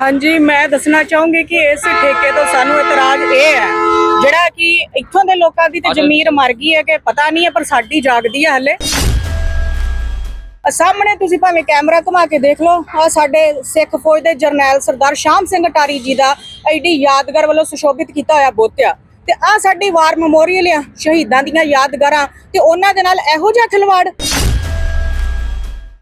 ਹਾਂਜੀ ਮੈਂ ਦੱਸਣਾ ਚਾਹੂੰਗੀ ਕਿ ਇਸ ਠੇਕੇ ਤੋਂ ਸਾਨੂੰ ਇਤਰਾਜ਼ ਇਹ ਹੈ ਜਿਹੜਾ ਕਿ ਇੱਥੋਂ ਦੇ ਲੋਕਾਂ ਦੀ ਤੇ ਜ਼ਮੀਰ ਮਰ ਗਈ ਹੈ ਕਿ ਪਤਾ ਨਹੀਂ ਹੈ ਪਰ ਸਾਡੀ ਜਾਗਦੀ ਹੈ ਹਲੇ। ਸਾਹਮਣੇ ਤੁਸੀਂ ਭਾਵੇਂ ਕੈਮਰਾ ਘੁਮਾ ਕੇ ਦੇਖ ਲਓ ਆ ਸਾਡੇ ਸਿੱਖ ਫੌਜ ਦੇ ਜਰਨੈਲ ਸਰਦਾਰ ਸ਼ਾਮ ਸਿੰਘ ਅਟਾਰੀ ਜੀ ਦਾ ਐਡੀ ਯਾਦਗਾਰ ਵੱਲੋਂ ਸੁਸ਼ੋਭਿਤ ਕੀਤਾ ਹੋਇਆ ਬੋਤਿਆ। ਤੇ ਆ ਸਾਡੀ ਵਾਰ ਮੈਮੋਰੀਅਲ ਆ ਸ਼ਹੀਦਾਂ ਦੀਆਂ ਯਾਦਗਾਰਾਂ ਤੇ ਉਹਨਾਂ ਦੇ ਨਾਲ ਇਹੋ ਜਿਹਾ ਖਿਲਵਾੜ।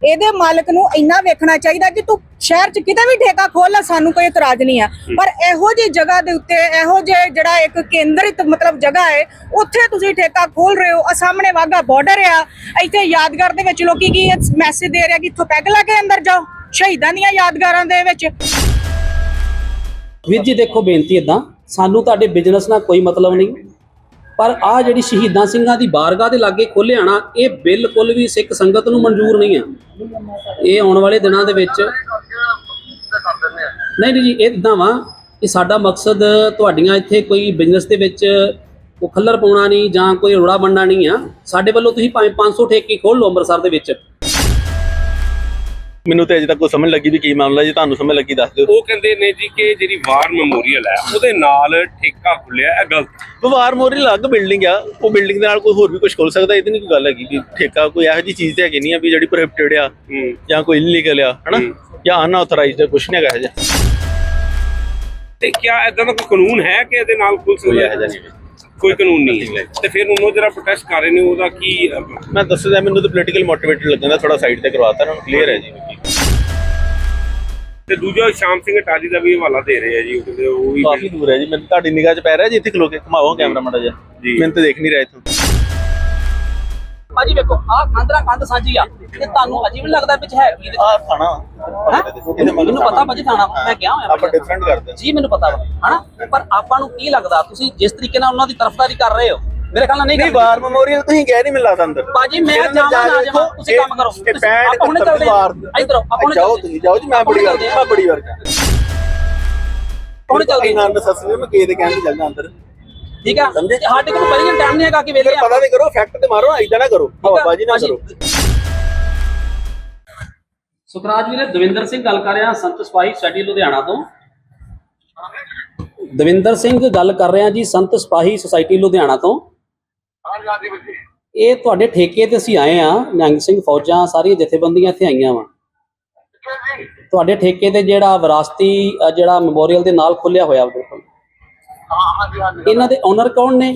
ਇਹਦੇ ਮਾਲਕ ਨੂੰ ਇੰਨਾ ਵੇਖਣਾ ਚਾਹੀਦਾ ਕਿ ਤੂੰ ਸ਼ਹਿਰ 'ਚ ਕਿਤੇ ਵੀ ਠੇਕਾ ਖੋਲ ਲੈ ਸਾਨੂੰ ਕੋਈ ਇਤਰਾਜ਼ ਨਹੀਂ ਆ। ਪਰ ਇਹੋ ਜਿਹੀ ਜਗ੍ਹਾ ਦੇ ਉੱਤੇ ਇਹੋ ਜਿਹੇ ਜਿਹੜਾ ਇੱਕ ਕੇਂਦਰਿਤ ਮਤਲਬ ਜਗ੍ਹਾ ਹੈ ਉੱਥੇ ਤੁਸੀਂ ਠੇਕਾ ਖੋਲ ਰਹੇ ਹੋ ਆ ਸਾਹਮਣੇ ਵਾਗਾ ਬਾਰਡਰ ਆ। ਇੱਥੇ ਯਾਦਗਾਰ ਦੇ ਵਿੱਚ ਲੋਕੀ ਕੀ ਮੈਸੇਜ ਦੇ ਰਿਹਾ ਕਿ ਇੱਥੋਂ ਪੈਗ ਲਾ ਕੇ ਅੰਦਰ ਜਾਓ ਸ਼ਹੀਦਾਂ ਦੀਆਂ ਯਾਦਗਾਰਾਂ ਦੇ ਵਿੱਚ। ਵੀਰ ਜੀ ਦੇਖੋ ਬੇਨਤੀ ਇਦਾਂ ਸਾਨੂੰ ਤੁਹਾਡੇ ਬਿਜ਼ਨਸ ਨਾਲ ਕੋਈ ਮਤਲਬ ਨਹੀਂ। ਪਰ ਆ ਜਿਹੜੀ ਸ਼ਹੀਦਾਂ ਸਿੰਘਾਂ ਦੀ ਬਾਰਗਾਹ ਦੇ ਲਾਗੇ ਖੋਲ੍ਹਿਆ ਨਾ ਇਹ ਬਿਲਕੁਲ ਵੀ ਸਿੱਖ ਸੰਗਤ ਨੂੰ ਮਨਜ਼ੂਰ ਨਹੀਂ ਆ। ਇਹ ਆਉਣ ਵਾਲੇ ਦਿਨਾਂ ਦੇ ਵਿੱਚ ਨਹੀਂ ਨਹੀਂ ਜੀ, ਇਹ ਇਦਾਂ ਵਾ ਕਿ ਸਾਡਾ ਮਕਸਦ ਤੁਹਾਡੀਆਂ ਇੱਥੇ ਕੋਈ ਬਿਜ਼ਨਸ ਦੇ ਵਿੱਚ ਉਹ ਖੱਲਰ ਪਾਉਣਾ ਨਹੀਂ ਜਾਂ ਕੋਈ ਰੋੜਾ ਬੰਨਣਾ ਨਹੀਂ ਆ। ਸਾਡੇ ਵੱਲੋਂ ਤੁਸੀਂ ਭਾਵੇਂ 500 ਠੇਕੇ ਖੋਲ ਲਓ ਅੰਮ੍ਰਿਤਸਰ ਦੇ ਵਿੱਚ। ਮੈਨੂੰ ਤੇ ਅਜੇ ਤੱਕ ਕੋਈ ਸਮਝ ਲੱਗੀ ਵੀ ਕੀ ਮਾਮਲਾ ਜੀ ਤੁਹਾਨੂੰ ਸਮਝ ਲੱਗੀ ਦੱਸ ਦਿਓ। ਉਹ ਕਹਿੰਦੇ ਨੇ ਜੀ ਕਿ ਜਿਹੜੀ ਵਾਰ ਮੈਮੋਰੀਅਲ ਹੈ ਉਹਦੇ ਨਾਲ ਠੇਕਾ ਖੁੱਲਿਆ ਇਹ ਗਲਤ ਵਵਾਰ ਮੋਰੀ ਅਲੱਗ ਬਿਲਡਿੰਗ ਆ ਉਹ ਬਿਲਡਿੰਗ ਦੇ ਨਾਲ ਕੋਈ ਹੋਰ ਵੀ ਕੁਝ ਖੋਲ ਸਕਦਾ ਇਹ ਤਾਂ ਨਹੀਂ ਕੋਈ ਗੱਲ ਹੈਗੀ ਕਿ ਠੇਕਾ ਕੋਈ ਇਹੋ ਜੀ ਚੀਜ਼ ਤੇ ਹੈਗੀ ਨਹੀਂ ਆ ਵੀ ਜਿਹੜੀ ਪ੍ਰੋਹਿਬਿਟਡ ਆ ਹੂੰ। ਜਾਂ ਕੋਈ ਇਲੀਗਲ ਆ ਹਨਾ? ਜਾਂ ਅਨਆਥੋਰਾਈਜ਼ਡ ਕੁਝ ਨਹੀਂ ਹੈਗਾ ਇਹ ਜਿਹਾ। ਤੇ ਕਿਆ ਇਦਾਂ ਦਾ ਕੋਈ ਕਾਨੂੰਨ ਹੈ ਕਿ ਇਹਦੇ ਨਾਲ ਖੁੱਲ ਕੋਈ ਸਕਦਾ ਜਿਹਾ ਨਹੀਂ। ਕੋਈ ਕਾਨੂੰਨ ਨਹੀਂ ਹੈ। ਤੇ ਫਿਰ ਉਹਨੂੰ ਜਿਹੜਾ ਪ੍ਰੋਟੈਸਟ ਕਰ ਰਹੇ ਨੇ ਉਹਦਾ ਕੀ ਮੈਂ ਦੱਸਦਾ ਮੈਨੂੰ ਤਾਂ ਪੋਲੀਟੀਕਲ ਮੋਟੀਵੇਟਡ ਲੱਗਦਾ ਥੋੜਾ ਸਾਈਡ ਤੇ ਕਰਵਾਤਾ ਨੂੰ ਕਲੀਅਰ ਹੈ ਜੀ। ਤੇ ਦੂਜਾ ਸ਼ਾਮ ਸਿੰਘ ਅਟਾਰੀ ਦਾ ਵੀ ਹਵਾਲਾ ਦੇ ਰਹੇ ਆ ਜੀ ਉਹ ਵੀ ਕਾਫੀ ਦੂਰ ਹੈ ਜੀ ਮੈਨੂੰ ਤੁਹਾਡੀ ਨਿਗਾਹ 'ਚ ਪੈ ਰਿਹਾ ਜੀ ਇੱਥੇ ਖਲੋ ਕੇ ਘੁਮਾਓ ਕੈਮਰਾ ਮਾੜਾ ਜਿਹਾ। ਜੀ। ਮੈਨੂੰ ਤਾਂ ਦੇਖ ਨਹੀਂ ਰਿਹਾ ਇੱਥੋਂ। ਭਾਜੀ ਵੇਖੋ ਆ ਕੰਧਰਾ ਕੰਧ ਸਾਂਝੀ ਆ। ਤੇ ਤੁਹਾਨੂੰ ਅਜੀਬ ਲੱਗਦਾ ਵਿੱਚ ਹੈ ਕੀ ਆਹ ਖਾਣਾ ਮੈਨੂੰ ਪਤਾ ਭਾਜੀ ਥਾਣਾ ਮੈਂ ਗਿਆ ਹੋਇਆ ਆਪਾਂ ਡਿਫਰੈਂਟ ਕਰਦੇ ਜੀ ਮੈਨੂੰ ਪਤਾ ਵਾ। ਹਨਾ? ਪਰ ਆਪਾਂ ਨੂੰ ਕੀ ਲੱਗਦਾ? ਤੁਸੀਂ ਜਿਸ ਤਰੀਕੇ ਨਾਲ ਉਹਨਾਂ ਦੀ ਤਰਫਦਾਰੀ ਕਰ ਰਹੇ ਹੋ ਮੇਰੇ ਖਿਆਲ ਨਾਲ ਨਹੀਂ ਨਹੀਂ ਵਾਰ ਮੈਮੋਰੀਅਲ ਤੁਸੀਂ ਕਹਿ ਨਹੀਂ ਮਿਲਦਾ ਅੰਦਰ। ਭਾਜੀ ਮੈਂ ਜਾਵਾਂ ਨਾ ਕੇ ਜਾਵਾਂ ਤੁਸੀਂ ਕੰਮ ਕਰੋ। ਇਹ ਤੁਸੀਂ- 65 ਆਪਾਂ ਹੁਣੇ ਚੱਲਦੇ ਇਧਰੋਂ ਆਪਾਂ ਹੁਣੇ ਜਾਓ ਤੁਸੀਂ ਜਾਓ ਜੀ ਮੈਂ ਬੜੀ ਵਾਰ ਮੈਂ ਬੜੀ ਵਾਰ ਗਿਆ ਹੁਣੇ ਚੱਲਦੇ ਇੰਨਾ ਨਸੈਸਰੀ ਮੈਂ ਕਿਸੇ ਦੇ ਕਹਿਣ ਚੱਲਦਾ ਅੰਦਰ। ਠੀਕ ਆ? ਸਮਝੇ? ਸਾਡੇ ਕੋਲ ਪਹਿਲੇ ਟਾਈਮ ਨਹੀਂ ਹੈਗਾ ਕਿ ਵੇਲੇ ਪਤਾ ਨਹੀਂ ਕਰੋ ਫੈਕਟ ਤੇ ਮਾਰੋ ਐਦਾਂ ਨਾ ਕਰੋ ਹਵਾਬਾਜੀ ਨਾ ਕਰੋ। ਸੁਖਰਾਜ ਵੀਰੇ ਦਵਿੰਦਰ ਸਿੰਘ ਗੱਲ ਕਰ ਰਿਹਾ ਸੰਤ ਸਪਾਹੀ ਸਟੱਡੀ ਲੁਧਿਆਣਾ ਤੋਂ। ਦਵਿੰਦਰ ਸਿੰਘ ਗੱਲ ਕਰ ਰਿਹਾ ਜੀ ਸੰਤ ਸਪਾਹੀ ਸੁਸਾਇਟੀ ਲੁਧਿਆਣਾ ਤੋਂ। ਇਹ ਤੁਹਾਡੇ ਠੇਕੇ ਤੇ ਅਸੀਂ ਆਏ ਆ ਨਿਹੰਗ ਸਿੰਘ ਫੌਜਾਂ ਸਾਰੀਆਂ ਜਥੇਬੰਦੀਆਂ ਇੱਥੇ ਆਈਆਂ ਵਾ। ਤੁਹਾਡੇ ਠੇਕੇ ਤੇ ਜਿਹੜਾ ਵਿਰਾਸਤੀ ਜਿਹੜਾ ਮੈਮੋਰੀਅਲ ਦੇ ਨਾਲ ਖੁੱਲਿਆ ਹੋਇਆ ਬਿਲਕੁਲ ਇਹਨਾਂ ਦੇ ਓਨਰ ਕੌਣ ਨੇ?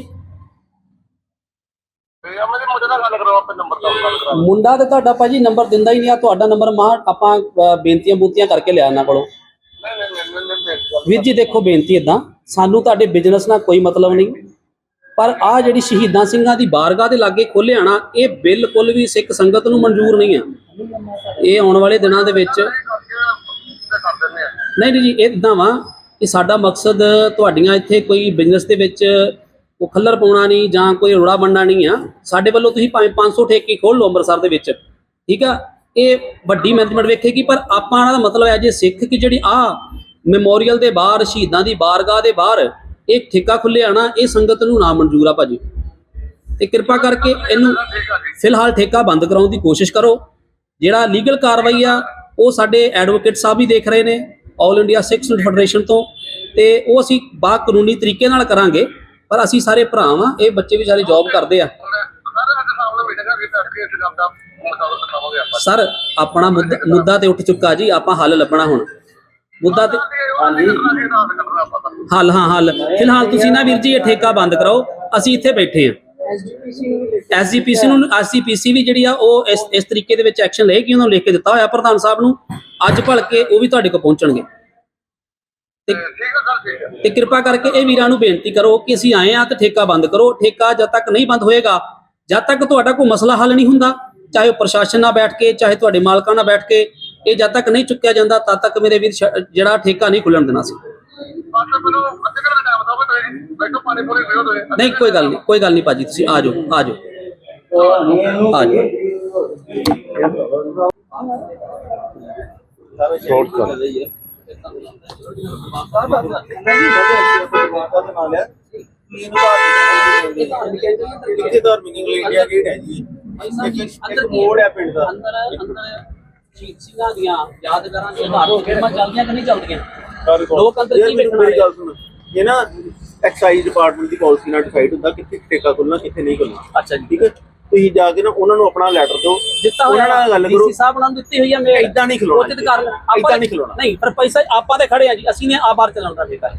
ਮੁੰਡਾ ਤੇ ਤੁਹਾਡਾ ਭਾਜੀ ਨੰਬਰ ਦਿੰਦਾ ਹੀ ਨਹੀਂ ਆ ਤੁਹਾਡਾ ਨੰਬਰ ਮਾ ਆਪਾਂ ਬੇਨਤੀਆਂ ਬੂਤੀਆਂ ਕਰਕੇ ਲਿਆ ਇਹਨਾਂ ਕੋਲੋਂ। ਵੀਰ ਜੀ ਦੇਖੋ ਬੇਨਤੀ ਇਦਾਂ ਸਾਨੂੰ ਤੁਹਾਡੇ ਬਿਜ਼ਨਸ ਨਾਲ ਕੋਈ ਮਤਲਬ ਨਹੀਂ। ਪਰ ਆ ਜਿਹੜੀ ਸ਼ਹੀਦਾਂ ਸਿੰਘਾਂ ਦੀ ਬਾਰਗਾਹ ਦੇ ਲਾਗੇ ਖੋਲ੍ਹਿਆ ਨਾ ਇਹ ਬਿਲਕੁਲ ਵੀ ਸਿੱਖ ਸੰਗਤ ਨੂੰ ਮਨਜ਼ੂਰ ਨਹੀਂ ਆ। ਇਹ ਆਉਣ ਵਾਲੇ ਦਿਨਾਂ ਦੇ ਵਿੱਚ ਨਹੀਂ ਨਹੀਂ ਜੀ ਇਦਾਂ ਵਾ ਕਿ ਸਾਡਾ ਮਕਸਦ ਤੁਹਾਡੀਆਂ ਇੱਥੇ ਕੋਈ ਬਿਜ਼ਨਸ ਦੇ ਵਿੱਚ ਉਹ ਖੱਲਰ ਪਾਉਣਾ ਨਹੀਂ ਜਾਂ ਕੋਈ ਰੋੜਾ ਬੰਨਣਾ ਨਹੀਂ ਆ। ਸਾਡੇ ਵੱਲੋਂ ਤੁਸੀਂ ਭਾਵੇਂ 500 ਠੇਕੇ ਖੋਲ ਲਓ ਅੰਮ੍ਰਿਤਸਰ ਦੇ ਵਿੱਚ, ਠੀਕ ਆ? ਇਹ ਵੱਡੀ ਮੈਨੇਜਮੈਂਟ ਵੇਖੇਗੀ, ਪਰ ਆਪਾਂ ਇਹਨਾਂ ਦਾ ਮਤਲਬ ਹੈ ਜੇ ਸਿੱਖ ਕਿ ਜਿਹੜੀ ਆ ਮੈਮੋਰੀਅਲ ਦੇ ਬਾਹਰ, ਸ਼ਹੀਦਾਂ ਦੀ ਬਾਰਗਾਹ ਦੇ ਬਾਹਰ, ਇਹ ਠੇਕਾ ਖੁੱਲਿਆ ਨਾ, ਇਹ ਸੰਗਤ ਨੂੰ ਨਾ ਮਨਜ਼ੂਰ ਆ ਭਾਜੀ। ਤੇ ਕਿਰਪਾ ਕਰਕੇ ਇਹਨੂੰ ਫਿਲਹਾਲ ਠੇਕਾ ਬੰਦ ਕਰਾਉਣ ਦੀ ਕੋਸ਼ਿਸ਼ ਕਰੋ। ਜਿਹੜਾ ਲੀਗਲ ਕਾਰਵਾਈ ਆ, ਉਹ ਸਾਡੇ ਐਡਵੋਕੇਟ ਸਾਹਿਬ ਵੀ ਦੇਖ ਰਹੇ ਨੇ। ਆਲ ਇੰਡੀਆ ਸਿੱਖ ਫੈਡਰੇਸ਼ਨ ਤੋਂ ਤੇ ਉਹ ਅਸੀਂ ਬਾ ਕਾਨੂੰਨੀ ਤਰੀਕੇ ਨਾਲ ਕਰਾਂਗੇ ਪਰ ਅਸੀਂ ਸਾਰੇ ਭਰਾ ਵਾਂ ਇਹ ਬੱਚੇ ਵੀ ਸਾਰੇ ਜੌਬ ਕਰਦੇ ਆ। ਸਰ ਆਪਣਾ ਮੁੱਦਾ ਤੇ ਉੱਠ ਚੁੱਕਾ ਜੀ ਆਪਾਂ ਹੱਲ ਲੱਭਣਾ ਹੁਣ। ਮੁੱਦਾ ਤੇ। ਹੱਲ ਹਾਂ ਹੱਲ। ਫਿਲਹਾਲ ਤੁਸੀਂ ਨਾ ਵੀਰ ਜੀ ਇਹ ਠੇਕਾ ਬੰਦ ਕਰਾਓ ਅਸੀਂ ਇੱਥੇ ਬੈਠੇ ਹਾਂ। ਐਸਜੀਪੀਸੀ ਨੂੰ ਐਸਜੀਪੀਸੀ ਵੀ ਜਿਹੜੀ ਆ ਉਹ ਇਸ ਇਸ ਤਰੀਕੇ ਦੇ ਵਿੱਚ ਐਕਸ਼ਨ ਲਏਗੀ ਉਹਨਾਂ ਨੂੰ ਲਿਖ ਕੇ ਦਿੱਤਾ ਹੋਇਆ ਪ੍ਰਧਾਨ ਸਾਹਿਬ ਨੂੰ। ਅੱਜ ਭਲ ਕੇ ਉਹ ਵੀ ਤੁਹਾਡੇ ਕੋਲ ਪਹੁੰਚਣਗੇ। ਤੇ ਤੇ ਕਿਰਪਾ ਕਰਕੇ ਇਹ ਵੀਰਾਂ ਨੂੰ ਬੇਨਤੀ ਕਰੋ ਕਿ ਅਸੀਂ ਆਏ ਆ ਤੇ ਠੇਕਾ ਬੰਦ ਕਰੋ। ਠੇਕਾ ਜਦ ਤੱਕ ਨਹੀਂ ਬੰਦ ਹੋਏਗਾ ਜਦ ਤੱਕ ਤੁਹਾਡਾ ਕੋਈ ਮਸਲਾ ਹੱਲ ਨਹੀਂ ਹੁੰਦਾ ਚਾਹੇ ਉਹ ਪ੍ਰਸ਼ਾਸਨ ਨਾਲ ਬੈਠ ਕੇ ਚਾਹੇ ਤੁਹਾਡੇ ਮਾਲਕਾਂ ਨਾਲ ਬੈਠ ਕੇ ਇਹ ਜਦ ਤੱਕ ਨਹੀਂ ਚੁੱਕਿਆ ਜਾਂਦਾ ਤਦ ਤੱਕ ਮੇਰੇ ਵੀਰ ਜਿਹੜਾ ਠੇਕਾ ਨਹੀਂ ਖੁੱਲਣ ਦੇਣਾ ਸੀ। ਨਹੀਂ ਕੋਈ ਗੱਲ ਨਹੀਂ ਕੋਈ ਗੱਲ ਨਹੀਂ ਭਾਜੀ ਤੁਸੀਂ ਆ ਜਾਓ ਆ ਜਾਓ ਆ ਜਾਓ ਨੋਟ ਕਰ ਕਿੱਥੇ ਧਾਰਮਿਕ ਇੰਡੀਆ ਗੇਟ ਹੈ ਜੀ ਇੱਕ ਮੋੜ ਹੈ ਪਿੰਡ ਦਾ ਅੰਦਰ ਅੰਦਰ ਸ਼ਹੀਦ ਸਿੰਘਾਂ ਦੀਆਂ ਯਾਦਗਾਰਾਂ ਦੇ ਘਰ ਹੋ ਗਏ ਮੈਂ ਚੱਲਦੀਆਂ ਕਿ ਨਹੀਂ ਚੱਲਦੀਆਂ ਲੋਕ ਅੰਦਰ ਕੀ ਵੇਖਣ ਮੇਰੀ ਗੱਲ ਸੁਣ। ਇਹ ਨਾ ਐਕਸਾਈਜ਼ ਡਿਪਾਰਟਮੈਂਟ ਦੀ ਪਾਲਿਸੀ ਨਾਲ ਡਿਸਾਈਡ ਹੁੰਦਾ ਕਿੱਥੇ ਠੇਕਾ ਖੁੱਲਣਾ ਕਿੱਥੇ ਨਹੀਂ ਖੁੱਲਣਾ ਅੱਛਾ ਜੀ। ਠੀਕ ਹੈ? ਤੁਸੀਂ ਜਾ ਕੇ ਨਾ ਉਹਨਾਂ ਨੂੰ ਆਪਣਾ ਲੈਟਰ ਦਿਓ। ਦਿੱਤਾ ਉਹਨਾਂ ਨਾਲ ਗੱਲ ਕਰੋ। ਡੀਸੀ ਸਾਹਿਬ ਨਾਲ ਦਿੱਤੀ ਹੋਈ ਹੈ ਮੇਲ ਏਦਾਂ ਨਹੀਂ ਖਿਲਾਉਣਾ ਉਚਿਤ ਕਰ। ਆਪਾਂ ਨਹੀਂ ਖਿਲਾਉਣਾ। ਨਹੀਂ ਪਰ ਪੈਸਾ ਆਪਾਂ ਤੇ ਖੜੇ ਆ ਜੀ। ਅਸੀਂ ਨੇ ਆ ਬਾਹਰ ਚਲਾਉਣ ਦਾ ਠੇਕਾ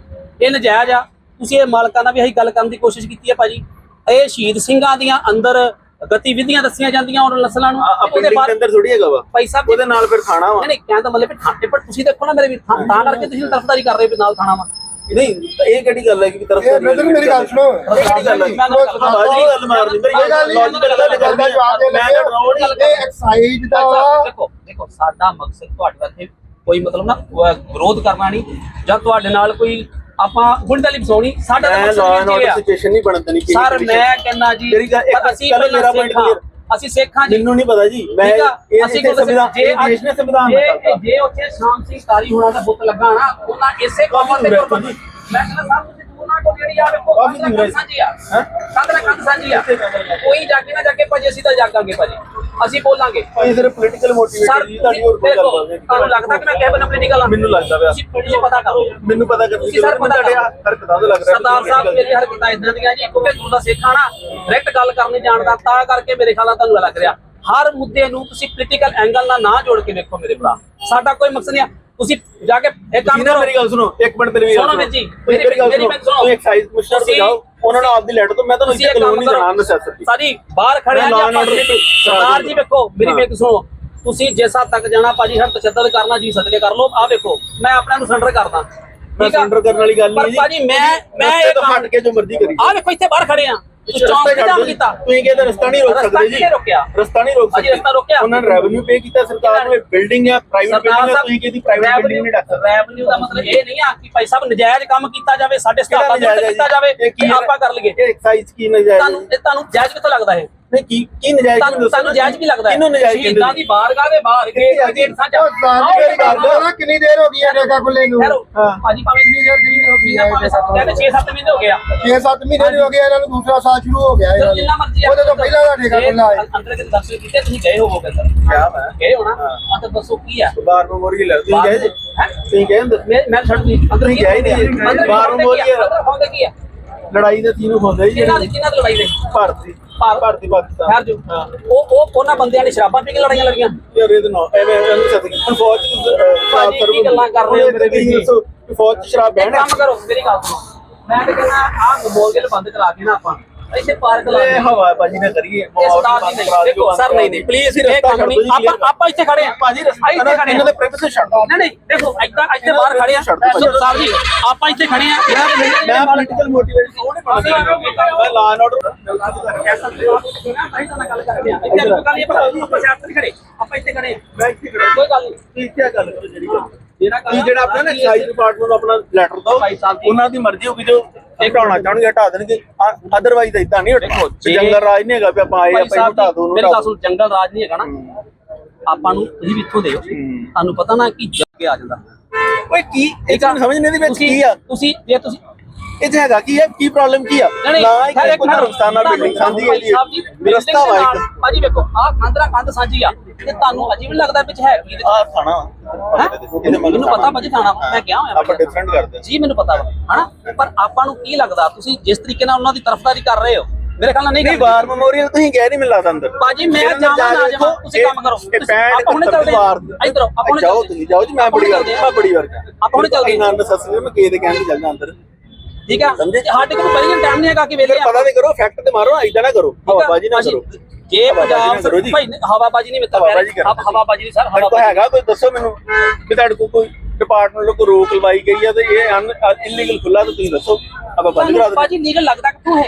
ਇਹ ਨਜਾਇਜ਼ ਆ। ਤੁਸੀਂ ਇਹ ਮਾਲਕਾਂ ਨਾਲ ਵੀ ਅਸੀਂ ਗੱਲ ਕਰਨ ਦੀ ਕੋਸ਼ਿਸ਼ ਕੀਤੀ ਹੈ ਭਾਜੀ। ਇਹ ਸ਼ਹੀਦ ਸਿੰਘਾਂ ਦੀਆਂ ਅੰਦਰ ਗਤੀਵਿਧੀਆਂ ਦੱਸੀਆਂ ਜਾਂਦੀਆਂ ਉਹਨਾਂ ਨਸਲਾਂ ਨੂੰ। ਆਪਣੇ ਦੇ ਅੰਦਰ ਥੋੜੀ ਹੈਗਾ ਵਾ। ਪੈਸਾ ਵੀ- ਉਹਦੇ ਨਾਲ ਫਿਰ ਖਾਣਾ ਵਾ। ਨਹੀਂ ਨਹੀਂ ਕਹਿਣ ਦਾ ਮਤਲਬ ਵੀ ਠਾਣੇ ਪਰ ਤੁਸੀਂ ਦੇਖੋ ਨਾ ਮੇਰੇ ਵੀ ਤਾਂ ਕਰਕੇ ਤੁਸੀਂ ਤਰਫਦਾਰੀ ਕਰ ਰਹੇ ਹੋ ਵੀ ਨਾਲ ਖਾਣਾ ਵਾ। ਨਹੀਂ ਇਹ ਕਿਹੜੀ ਗੱਲ ਹੈ ਕਿ ਤਰਫ ਇਹ ਨਜ਼ਰ ਮੇਰੀ ਗੱਲ ਸੁਣੋ। ਇਹ ਕਿਹੜੀ ਗੱਲ ਹੈ? ਮੈਂ ਗੱਲ ਕਰਦਾ। ਬਾਜੀ ਗੱਲ ਮਾਰਨੀ ਮੇਰੀ। ਗੱਲ logical ਗੱਲ ਕਰਦਾ ਇਹ ਐਕਸਾਈਜ਼ ਦਾ ਦੇਖੋ ਦੇਖੋ ਸਾਡਾ ਮਕਸਦ ਤੁਹਾਡੇ ਇੱਥੇ ਕੋਈ ਮਤਲਬ ਨਾ ਵਿਰੋਧ ਕਰਨਾ ਨਹੀਂ। ਜਾਂ ਤੁਹਾਡੇ ਨਾਲ ਕੋਈ ਆਪਾਂ ਗੁੰਡਾਲੀ ਫਸਾਉਣੀ ਸਾਡਾ ਤਾਂ ਮੈਂ ਲਾਅ ਐਂਡ ਇਹ ਆਰਡਰ ਆ ਸਿਚੁਏਸ਼ਨ ਨਹੀਂ ਬਣਨ ਦੇਣੀ ਸਰ ਮੈਂ ਕਹਿੰਦਾ ਜੀ ਮੇਰੀ ਗੱਲ- ਇੱਕ ਅਸੀਂ ਪਹਿਲਾਂ ਮੇਰਾ point ਸਿੱਖ ਹਾਂ। clear। ਅਸੀਂ ਸਿੱਖਾਂ ਜੀ। ਮੈਨੂੰ ਨਹੀਂ ਪਤਾ ਜੀ। ਮੈਂ ਠੀਕ ਆ ਇਹ ਅਸੀਂ ਇੱਥੇ ਕੋਈ ਸੰਵਿਧਾਨ ਜੇ ਇਹ ਦੇਸ਼ ਨੇ ਸੰਵਿਧਾਨ ਜੇ ਬਣਾਇਆ ਜੇ ਉੱਥੇ ਸ਼ਾਮ ਸਿੰਘ ਤਾਰੀ ਹੋਣਾ ਦਾ ਬੁੱਤ ਲੱਗਾ ਨਾ ਉਹਨਾਂ ਇਸੇ ਕੰਮ ਹੈ ਕੁਰਬਾਨੀ ਮੈਂ ਕਹਿੰਦਾ ਸਾਹਿਬ ਤੁਸੀਂ ਦੂਰ ਨਾ ਕੋ ਜਿਹੜੀ ਆ ਵੇਖੋ ਕਾਫੀ ਦੂਰ ਹੈ। ਸਾਂਝੀ ਆ। ਕੰਧ ਨਾਲ ਕੰਧ ਸਾਂਝੀ ਆ। ਕੋਈ ਜਾ ਕੇ ਨਾ ਜਾ ਕੇ ਭਾਜੀ ਅਸੀਂ ਤਾਂ ਜਾਗਾਂਗੇ ਭਾਜੀ। ਅਸੀਂ ਬੋਲਾਂਗੇ। ਇਹ ਸਿਰਫ ਪੋਲੀਟੀਕਲ ਮੋਟੀਵੇਟਡ ਜੀ ਤੁਹਾਡੀ ਹੋਰ ਕੋਈ ਦੇਖੋ ਗੱਲ ਨਹੀਂ ਤੁਹਾਨੂੰ ਲੱਗਦਾ ਕਿ ਮੈਂ ਕਹਿ ਬਨ ਆਪਣੀ ਨਿਕਲ ਆ? ਮੈਨੂੰ ਲੱਗਦਾ ਪਿਆ। ਤੁਸੀਂ ਪਤਾ ਕਰੋ। ਮੈਨੂੰ ਪਤਾ ਕਰ ਤੁਸੀਂ ਸਰ ਪਤਾ ਤੁਹਾਡੇ ਕਰੋ। ਹਰਕਤਾਂ ਤੋਂ ਲੱਗ ਰਿਹਾ ਸਰਦਾਰ ਸਾਹਿਬ ਮੇਰੀ ਹਰਕਤਾਂ ਇਦਾਂ ਦੀਆਂ ਜੀ ਕਿਉਂਕਿ ਗੁਰੂ ਦਾ ਸਿੱਖ ਆ ਨਾ ਡਾਇਰੈਕਟ ਗੱਲ ਕਰਨੀ ਜਾਣਦਾ ਤਾਂ ਕਰਕੇ ਮੇਰੇ ਖਿਆਲ ਨਾਲ ਤੁਹਾਨੂੰ ਲੱਗ ਰਿਹਾ। ਹਰ ਮੁੱਦੇ ਨੂੰ ਤੁਸੀਂ ਪੋਲੀਟੀਕਲ ਐਂਗਲ ਨਾਲ ਨਾ ਜੋੜ ਕੇ ਵੇਖੋ ਮੇਰੇ ਭਰਾ। ਸਾਡਾ ਕੋਈ ਮਕਸਦ ਨਹੀਂ ਆ। ਤੁਸੀਂ ਜਾ ਕੇ ਇੱਕ ਕੰਮ ਨਾ ਕਰੋ। ਮੇਰੀ ਗੱਲ ਸੁਣੋ ਇੱਕ ਮਿੰਟ ਮੇਰੀ ਗੱਲ ਸੁਣੋ ਜੀ, ਤੁਸੀਂ ਮੇਰੀ ਗੱਲ ਮੇਰੀ- ਸੁਣੋ। ਮੇਰੀ ਸੁਣੋ। ਤੁਸੀਂ ਐਕਸਾਈਜ਼ ਕਮਿਸ਼ਨਰ ਤੇ ਤੁਸੀਂ- ਜਾਓ ਉਹਨਾਂ ਨੂੰ ਆਪਦੀ ਲੈਟਰ ਤੋਂ ਮੈਂ ਤੁਹਾਨੂੰ ਇੱਥੇ ਇਹ ਕਾਨੂੰਨ ਨਹੀਂ ਸਿਆਸਤ ਦੀ ਸਾਡੀ ਬਾਹਰ ਖੜੇ ਆ ਜੀ ਜੀ। ਸਰਦਾਰ ਜੀ ਵੇਖੋ ਮੇਰੀ। ਵੇਖ ਸੁਣੋ। ਤੁਸੀਂ ਜਿਸ ਹੱਦ ਤੱਕ ਜਾਣਾ ਭਾਜੀ ਹਰ ਤਸ਼ੱਦਦ ਕਰਨਾ ਜੀ ਸਦਕੇ ਕਰ ਲਓ। ਆ ਵੇਖੋ ਮੈਂ ਆਪਣੇ ਨੂੰ ਸਰੈਂਡਰ ਕਰਦਾ। ਮੈਂ surrender ਕਰਨ ਵਾਲੀ ਗੱਲ ਪਰ ਨਹੀਂ ਜੀ। ਭਾਜੀ ਮੈਂ ਮੈਂ ਇਹ ਤੋਂ ਹਟ ਕੇ ਜੋ ਮਰਜ਼ੀ ਕਰੀ ਆ ਵੇਖੋ ਇੱਥੇ ਬਾਹਰ ਖੜੇ ਆ। ਚੌਂਕ ਜਾਮ। ਕੀਤਾ ਤੁਸੀਂ ਕਹਿੰਦੇ ਰਸਤਾ ਨਹੀਂ ਰੋਕ ਰਸਤਾ ਸਕਦੇ ਜੀ ਕਿਹਨੇ ਰੋਕਿਆ? ਰਸਤਾ ਨਹੀਂ ਰੋਕ ਸਕਦੇ ਰਸਤਾ ਰੋਕਿਆ? ਉਹਨਾਂ ਨੇ ਰੈਵਨਿਊ ਪੇ ਕੀਤਾ ਸਰਕਾਰ ਨੇ ਬਿਲਡਿੰਗ ਹੈ ਪ੍ਰਾਈਵੇਟ ਬਿਲਡਿੰਗ ਹੈ ਤੁਸੀਂ ਕਿਹਦੀ ਪ੍ਰਾਈਵੇਟ ਬਿਲਡਿੰਗ ਨਹੀਂ ਡੱਕ ਸਕਦੇ ਰੈਵਨਿਊ ਦਾ ਮਤਲਬ ਇਹ ਨਹੀਂ ਆ ਕਿ ਭਾਈ ਸਾਹਿਬ ਨਜਾਇਜ਼ ਕੰਮ ਕੀਤਾ ਜਾਵੇ ਸਾਡੇ ਸਟਾਫ ਦਾ ਕੀਤਾ? ਜਾਵੇ ਇਹ ਆਪਾਂ ਕਰ ਲਈਏ ਇਹ ਐਕਸਾਈਜ਼ ਕੀ ਨਜਾਇਜ਼ ਤੁਹਾਨੂੰ ਇਹ ਤੁਹਾਨੂੰ ਜਾਇਜ਼ ਕਿੱਥੋਂ ਲੱਗਦਾ ਹੈ ਨਹੀਂ ਕੀ ਕੀ ਨਜਾਇਜ਼ ਤੁਹਾਨੂੰ ਤੁਹਾਨੂੰ ਨਾ? ਜਾਇਜ਼ ਕੀ ਲੱਗਦਾ ਹੈ? ਕਿਹਨੂੰ ਨਜਾਇਜ਼ ਕਹਿੰਦੇ ਸ਼ਹੀਦਾਂ ਦੀ ਬਾਰਗਾਹ ਦੇ ਬਾਹਰ ਕੇ? ਗੇਟ ਸਾਂਝਾ ਮੇਰੀ ਨਾ ਕਿੰਨੀ ਦੇਰ ਹੋ ਗਈ ਹੈ ਠੇਕਾ ਖੁੱਲੇ ਨੂੰ? ਹਾਂ। ਭਾਜੀ ਭਾਵੇਂ ਜਿੰਨੀ ਦੇਰ ਜਿੰਨੀ ਹੋ ਗਈ ਹੈ ਕਹਿੰਦੇ 6-7 ਮਹੀਨੇ ਹੋ ਗਿਆ 6-7 ਮਹੀਨੇ ਹੋ ਗਏ ਇਹਨਾਂ ਨੂੰ ਦੂਸਰਾ ਸਾਲ ਸ਼ੁਰੂ ਹੋ ਗਿਆ ਇਹਨਾਂ ਨੂੰ। ਉਹਦੇ ਤੋਂ ਪਹਿਲਾਂ ਦਾ ਠੇਕਾ ਖੁੱਲਾ ਹੈ। ਅੰਦਰ ਦੇ ਦਰਸ਼ਨ ਕੀਤੇ ਤੁਸੀਂ ਗਏ ਹੋਵੋਗੇ ਅੰਦਰ। ਕਿਆ ਹੈ। ਗਏ ਹੋਣਾ। ਆ ਤਾਂ ਦੱਸੋ ਕੀ ਆ ਬਾਰ ਮੈਮੋਰੀਅਲ ਹੈ ਤੁਸੀਂ ਗਏ ਜੀ ਹੈਂ? ਗਏ ਅੰਦਰ? ਮੈਂ ਮੈਂ ਛੱਡ ਦੀ ਅੰਦਰ ਤੁਸੀਂ ਗਏ ਨਹੀਂ। ਬੋਲੀਏ। ਕੀ ਆ? ਅੰਦਰ ਹੁੰਦੇ ਕੀ ਆ ਲੜਾਈ ਦੇ ਤੀਨ ਹੁੰਦੇ ਜੀ ਕਿਹਨਾਂ ਦੀ ਕਿਹਨਾਂ ਦੀ ਲੜਾਈ ਦੇ? ਭਾਰਤੀ ਭਾਰਤ- ਪਾਕਿਸਤਾਨ। ਠਹਿਰ ਜੋ। ਉਹ ਉਹ ਉਹਨਾਂ ਬੰਦਿਆਂ ਨੇ ਸ਼ਰਾਬਾਂ ਪੀ ਕੇ ਲੜਾਈਆਂ ਲੜੀਆਂ। ਯਾਰ ਇਹ ਤਾਂ ਨਾ ਐਵੇਂ ਐਵੇਂ ਸੱਚ ਹੁਣ ਫੌਜ ਭਾਜੀ, ਸਰਵ ਕੀ ਗੱਲਾਂ ਕਰ ਰਹੇ ਹੋ? ਮੇਰੇ ਕਿ ਫੌਜ ਸ਼ਰਾਬ ਬੈਣ ਕੰਮ ਕਰੋ ਮੇਰੀ ਗੱਲ ਸੁਣੋ। ਮੈਂ ਤਾਂ ਕਹਿੰਦਾ ਆਹ ਮੋਰਗੇਲ ਬੰਦ ਕਰਾ ਕੇ ਨਾ ਆਪਾਂ। ਇੱਥੇ ਪਾਰਕ ਲਾ ਇਹ ਦੇ ਹਵਾ ਬਾਜੀ ਨਾ ਕਰੀਏ। ਇਹ ਸਰਦਾਰ ਜੀ ਨਹੀਂ ਦੇਖੋ ਸਰ ਨਹੀਂ ਨਹੀਂ ਪਲੀਜ਼ ਇਹ ਕੰਮ ਨਹੀਂ ਆਪਾਂ ਆਪਾਂ ਇੱਥੇ ਖੜੇ ਆ ਭਾਜੀ ਆਪਾਂ ਇੱਥੇ ਖੜੇ ਇਹਨਾਂ ਆ ਦੇ ਪ੍ਰੈਮਿਸਿਸ ਛੱਡ ਦਿਓ। ਨਹੀਂ ਨਹੀਂ ਦੇਖੋ ਇੱਥੇ ਇੱਥੇ ਬਾਹਰ ਖੜੇ ਆ ਸਾਹਿਬ ਜੀ ਆਪਾਂ ਇੱਥੇ ਖੜੇ ਆ ਮੈਂ ਪੋਲੀਟੀਕਲ ਮੋਟੀਵੇਸ਼ਨ ਉਹ ਨਹੀਂ ਪੜਦਾ ਮੈਂ ਲਾ ਐਂਡ ਆਰਡਰ ਆਪਾਂ ਇੱਥੇ ਖੜੇ। ਆ ਮੈਂ ਇੱਥੇ ਖੜਾ। ਕੋਈ ਗੱਲ ਨਹੀਂ। ਤੁਸੀਂ ਕੀ ਗੱਲ। ਜਿਹੜੀ ਗੱਲ ਜਿਹੜਾ ਆਪਣਾ ਨਾ ਐਕਸਾਈਜ਼ ਡਿਪਾਰਟਮੈਂਟ ਆਪਣਾ ਲੈਟਰ ਜੀ। ਉਹਨਾਂ ਦੀ ਮਰਜ਼ੀ ਹੋਊਗੀ ਜੋ ਹਟਾਉਣਾ ਚਾਹਣਗੇ ਹਟਾ ਦੇਣਗੇ। ਅਦਰਵਾਈਜ਼ ਇਦਾਂ ਨਹੀਂ ਹਟਣਾ ਜੰਗਲ ਰਾਜ ਨਹੀਂ ਹੈਗਾ ਵੀ ਆਪਾਂ ਆਏ ਆਪਾਂ ਹਟਾ ਦੋ ਉਹਨੂੰ ਮੇਰੇ ਹਟਾ ਦਿਓ। ਜੰਗਲ ਰਾਜ ਨਹੀਂ ਹੈਗਾ ਨਾ। ਆਪਾਂ ਨੂੰ ਤੁਸੀਂ ਵੀ ਇੱਥੋਂ ਦੇ ਤੁਹਾਨੂੰ ਪਤਾ ਨਾ ਕਿ ਜੱਗੇ ਆ ਜਾਂਦਾ। ਓਏ ਕੀ ਇਹ ਸਮਝ ਨਹੀਂ ਦੀ ਵਿੱਚ ਕੀ ਆ? ਤੁਸੀਂ ਜੇ ਤੁਸੀਂ ਇਹ 'ਚ ਹੈਗਾ ਕੀ ਹੈ? ਕੀ ਪ੍ਰੋਬਲਮ ਕੀ ਆ? ਨਾ ਇੱਕ ਕੋਈ ਰਸਤਾ ਨਾਲ ਬਿਲਡਿੰਗ ਸਾਂਝੀ ਹੈ ਜੀ ਰਸਤਾ ਵਾ ਇੱਕ। ਭਾਜੀ ਵੇਖੋ ਆਹ ਕੰਧਰਾ ਕੰਧ ਸਾਂਝੀ ਆ ਤੇ ਤੁਹਾਨੂੰ ਅਜੀਬ ਨੀ ਲੱਗਦਾ ਵਿੱਚ ਹੈ ਕੀ? ਆ ਹੈਂ? ਮੈਨੂੰ ਪਤਾ ਭਾਜੀ ਥਾਣਾ ਮੈਂ ਕਿਹਾ ਹੋਇਆ ਆਪਾਂ ਡਿਫਰੈਂਟ ਕਰਦੇ ਜੀ ਮੈਨੂੰ ਪਤਾ ਵਾ। ਹਨਾ? ਪਰ ਆਪਾਂ ਨੂੰ ਕੀ ਲੱਗਦਾ? ਤੁਸੀਂ ਜਿਸ ਤਰੀਕੇ ਨਾਲ ਉਹਨਾਂ ਦੀ ਤਰਫਦਾਰੀ ਕਰ ਰਹੇ ਹੋ ਮੇਰੇ ਖਿਆਲ ਨਾਲ ਨਹੀਂ ਨਹੀਂ। ਵਾਰ ਮੈਮੋਰੀਅਲ ਤੁਸੀਂ ਕਹਿ ਨਹੀਂ ਮਿਲਦਾ ਅੰਦਰ। ਭਾਜੀ ਮੈਂ ਜਾਵਾਂ ਨਾ ਕੇ ਜਾਵਾਂ। ਤੁਸੀਂ ਕੰਮ ਕਰੋ। ਇਹ 65 ਆਪਾਂ ਹੁਣੇ ਚੱਲਦੇ ਇਧਰ ਆਪਾਂ ਹੁਣੇ ਜਾਓ ਤੁਸੀਂ ਜਾਓ ਜੀ ਮੈਂ ਬੜੀ ਵਾਰ ਮੈਂ ਬੜੀ ਵਾਰ ਆਪਾਂ ਹੁਣੇ ਚੱਲਦੇ ਨਾ ਨਸੈਸਰੀ ਮੈਂ ਕਿਸੇ ਦੇ ਕਹਿਣ ਤੇ ਚੱਲਦਾ ਅੰਦਰ। ਠੀਕ ਆ? ਸਮਝੇ? ਸਾਡੇ ਕੋਲ ਪਹਿਲਾਂ ਟਾਈਮ ਨਹੀਂ ਹੈਗਾ ਕਿ ਵੇਲੇ ਪਤਾ ਨਹੀਂ ਕਰੋ ਫੈਕਟ ਤੇ ਮਾਰੋ ਇਦਾਂ ਨਾ ਕਰੋ। ਹਵਾਬਾਜੀ ਨਾ ਕਰੋ। ਜੇ ਨਾ ਪੰਜਾਬ। ਭਾਈ ਹਵਾਬਾਜੀ ਨਹੀਂ ਮਿੱਤਾ ਹਵਾਬਾਜ਼ੀ ਨਹੀਂ ਸਰ ਹਵਾਬਾਜੀ ਹੈਗਾ ਕੋਈ ਦੱਸੋ ਮੈਨੂੰ ਕਿ ਤੁਹਾਡੇ ਕੋਲ ਕੋਈ ਡਿਪਾਰਟਮੈਂਟ ਵੱਲੋਂ ਕੋਈ ਰੋਕ ਲਵਾਈ ਗਈ ਹੈ ਤੇ ਇਹ ਅਨ ਇਲੀਗਲ ਖੁੱਲਾ ਤਾਂ ਤੁਸੀਂ ਦੱਸੋ। ਆਪਾਂ ਬੰਦ ਕਰਾ ਦਿੰਦੇ ਭਾਜੀ ਲੀਗਲ ਲੱਗਦਾ ਕਿੱਥੋਂ ਹੈ?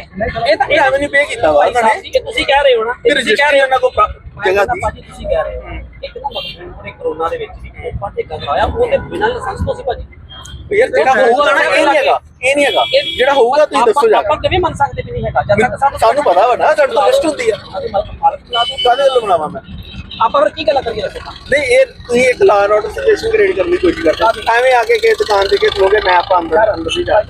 ਇਹ ਤਾਂ ਇਹ ਐਵੇਂ ਨਹੀਂ ਪੇ ਕੀਤਾ ਵਾ ਸਾਹਿਬ ਨੇ। ਤੁਸੀਂ ਕਹਿ ਰਹੇ ਹੋ ਨਾ ਤੁਸੀਂ ਕਹਿ ਰਹੇ ਹੋ ਕੋਲ ਮੈਂ ਜਗ੍ਹਾ ਦੀ। ਭਾਜੀ ਤੁਸੀਂ ਕਹਿ ਰਹੇ ਹੋ। ਇੱਕ ਨਾ ਮਤਲਬ ਨੇ ਕਰੋਨਾ ਦੇ ਵਿੱਚ ਵੀ ਕੋਪਾ ਠੇਕਾ ਕਰਾਇਆ ਉਹ ਤੇ ਬਿਨਾਂ ਲਾਇਸੈਂਸ ਤੋਂ ਸੀ ਭਾਜੀ। ਯਾਰ ਜਿਹੜਾ ਹੋਊਗਾ ਨਾ ਇਹ ਨਹੀਂ ਹੈਗਾ ਇਹ ਨਹੀਂ ਹੈਗਾ। ਜਿਹੜਾ ਹੋਊਗਾ ਤੁਸੀਂ ਦੱਸੋ ਜਾ ਆਪਾਂ ਕਿਵੇਂ ਮੰਨ ਸਕਦੇ ਵੀ ਨਹੀਂ ਹੈਗਾ? ਜਦ ਤੱਕ ਸਾਨੂੰ ਪਤਾ ਵਾ ਨਾ ਸਾਡੇ ਤੋਂ ਲਿਸਟ ਹੁੰਦੀ ਆ। ਕਾਹਦੇ ਵੱਲੋਂ ਬਣਾਵਾਂ ਮੈਂ? ਆਪਾਂ ਫਿਰ ਕੀ ਗੱਲ ਕਰੀਏ ਨਹੀਂ ਇਹ ਤੁਸੀਂ ਇੱਕ ਐਂਡ ਆਰਡਰ ਸਿਚੁਏਸ਼ਨ ਕ੍ਰੀਏਟ ਕਰਨ ਦੀ ਕੋਸ਼ਿਸ਼ ਕਰਦੇ ਹੋ। ਐਵੇਂ ਆ ਕੇ ਕਿਸੇ ਦੁਕਾਨ ਤੇ ਕਿ ਲੋਗੇ ਮੈਂ ਆਪਾਂ ਅੰਦਰ ਅੰਦਰ ਵੀ ਜਾ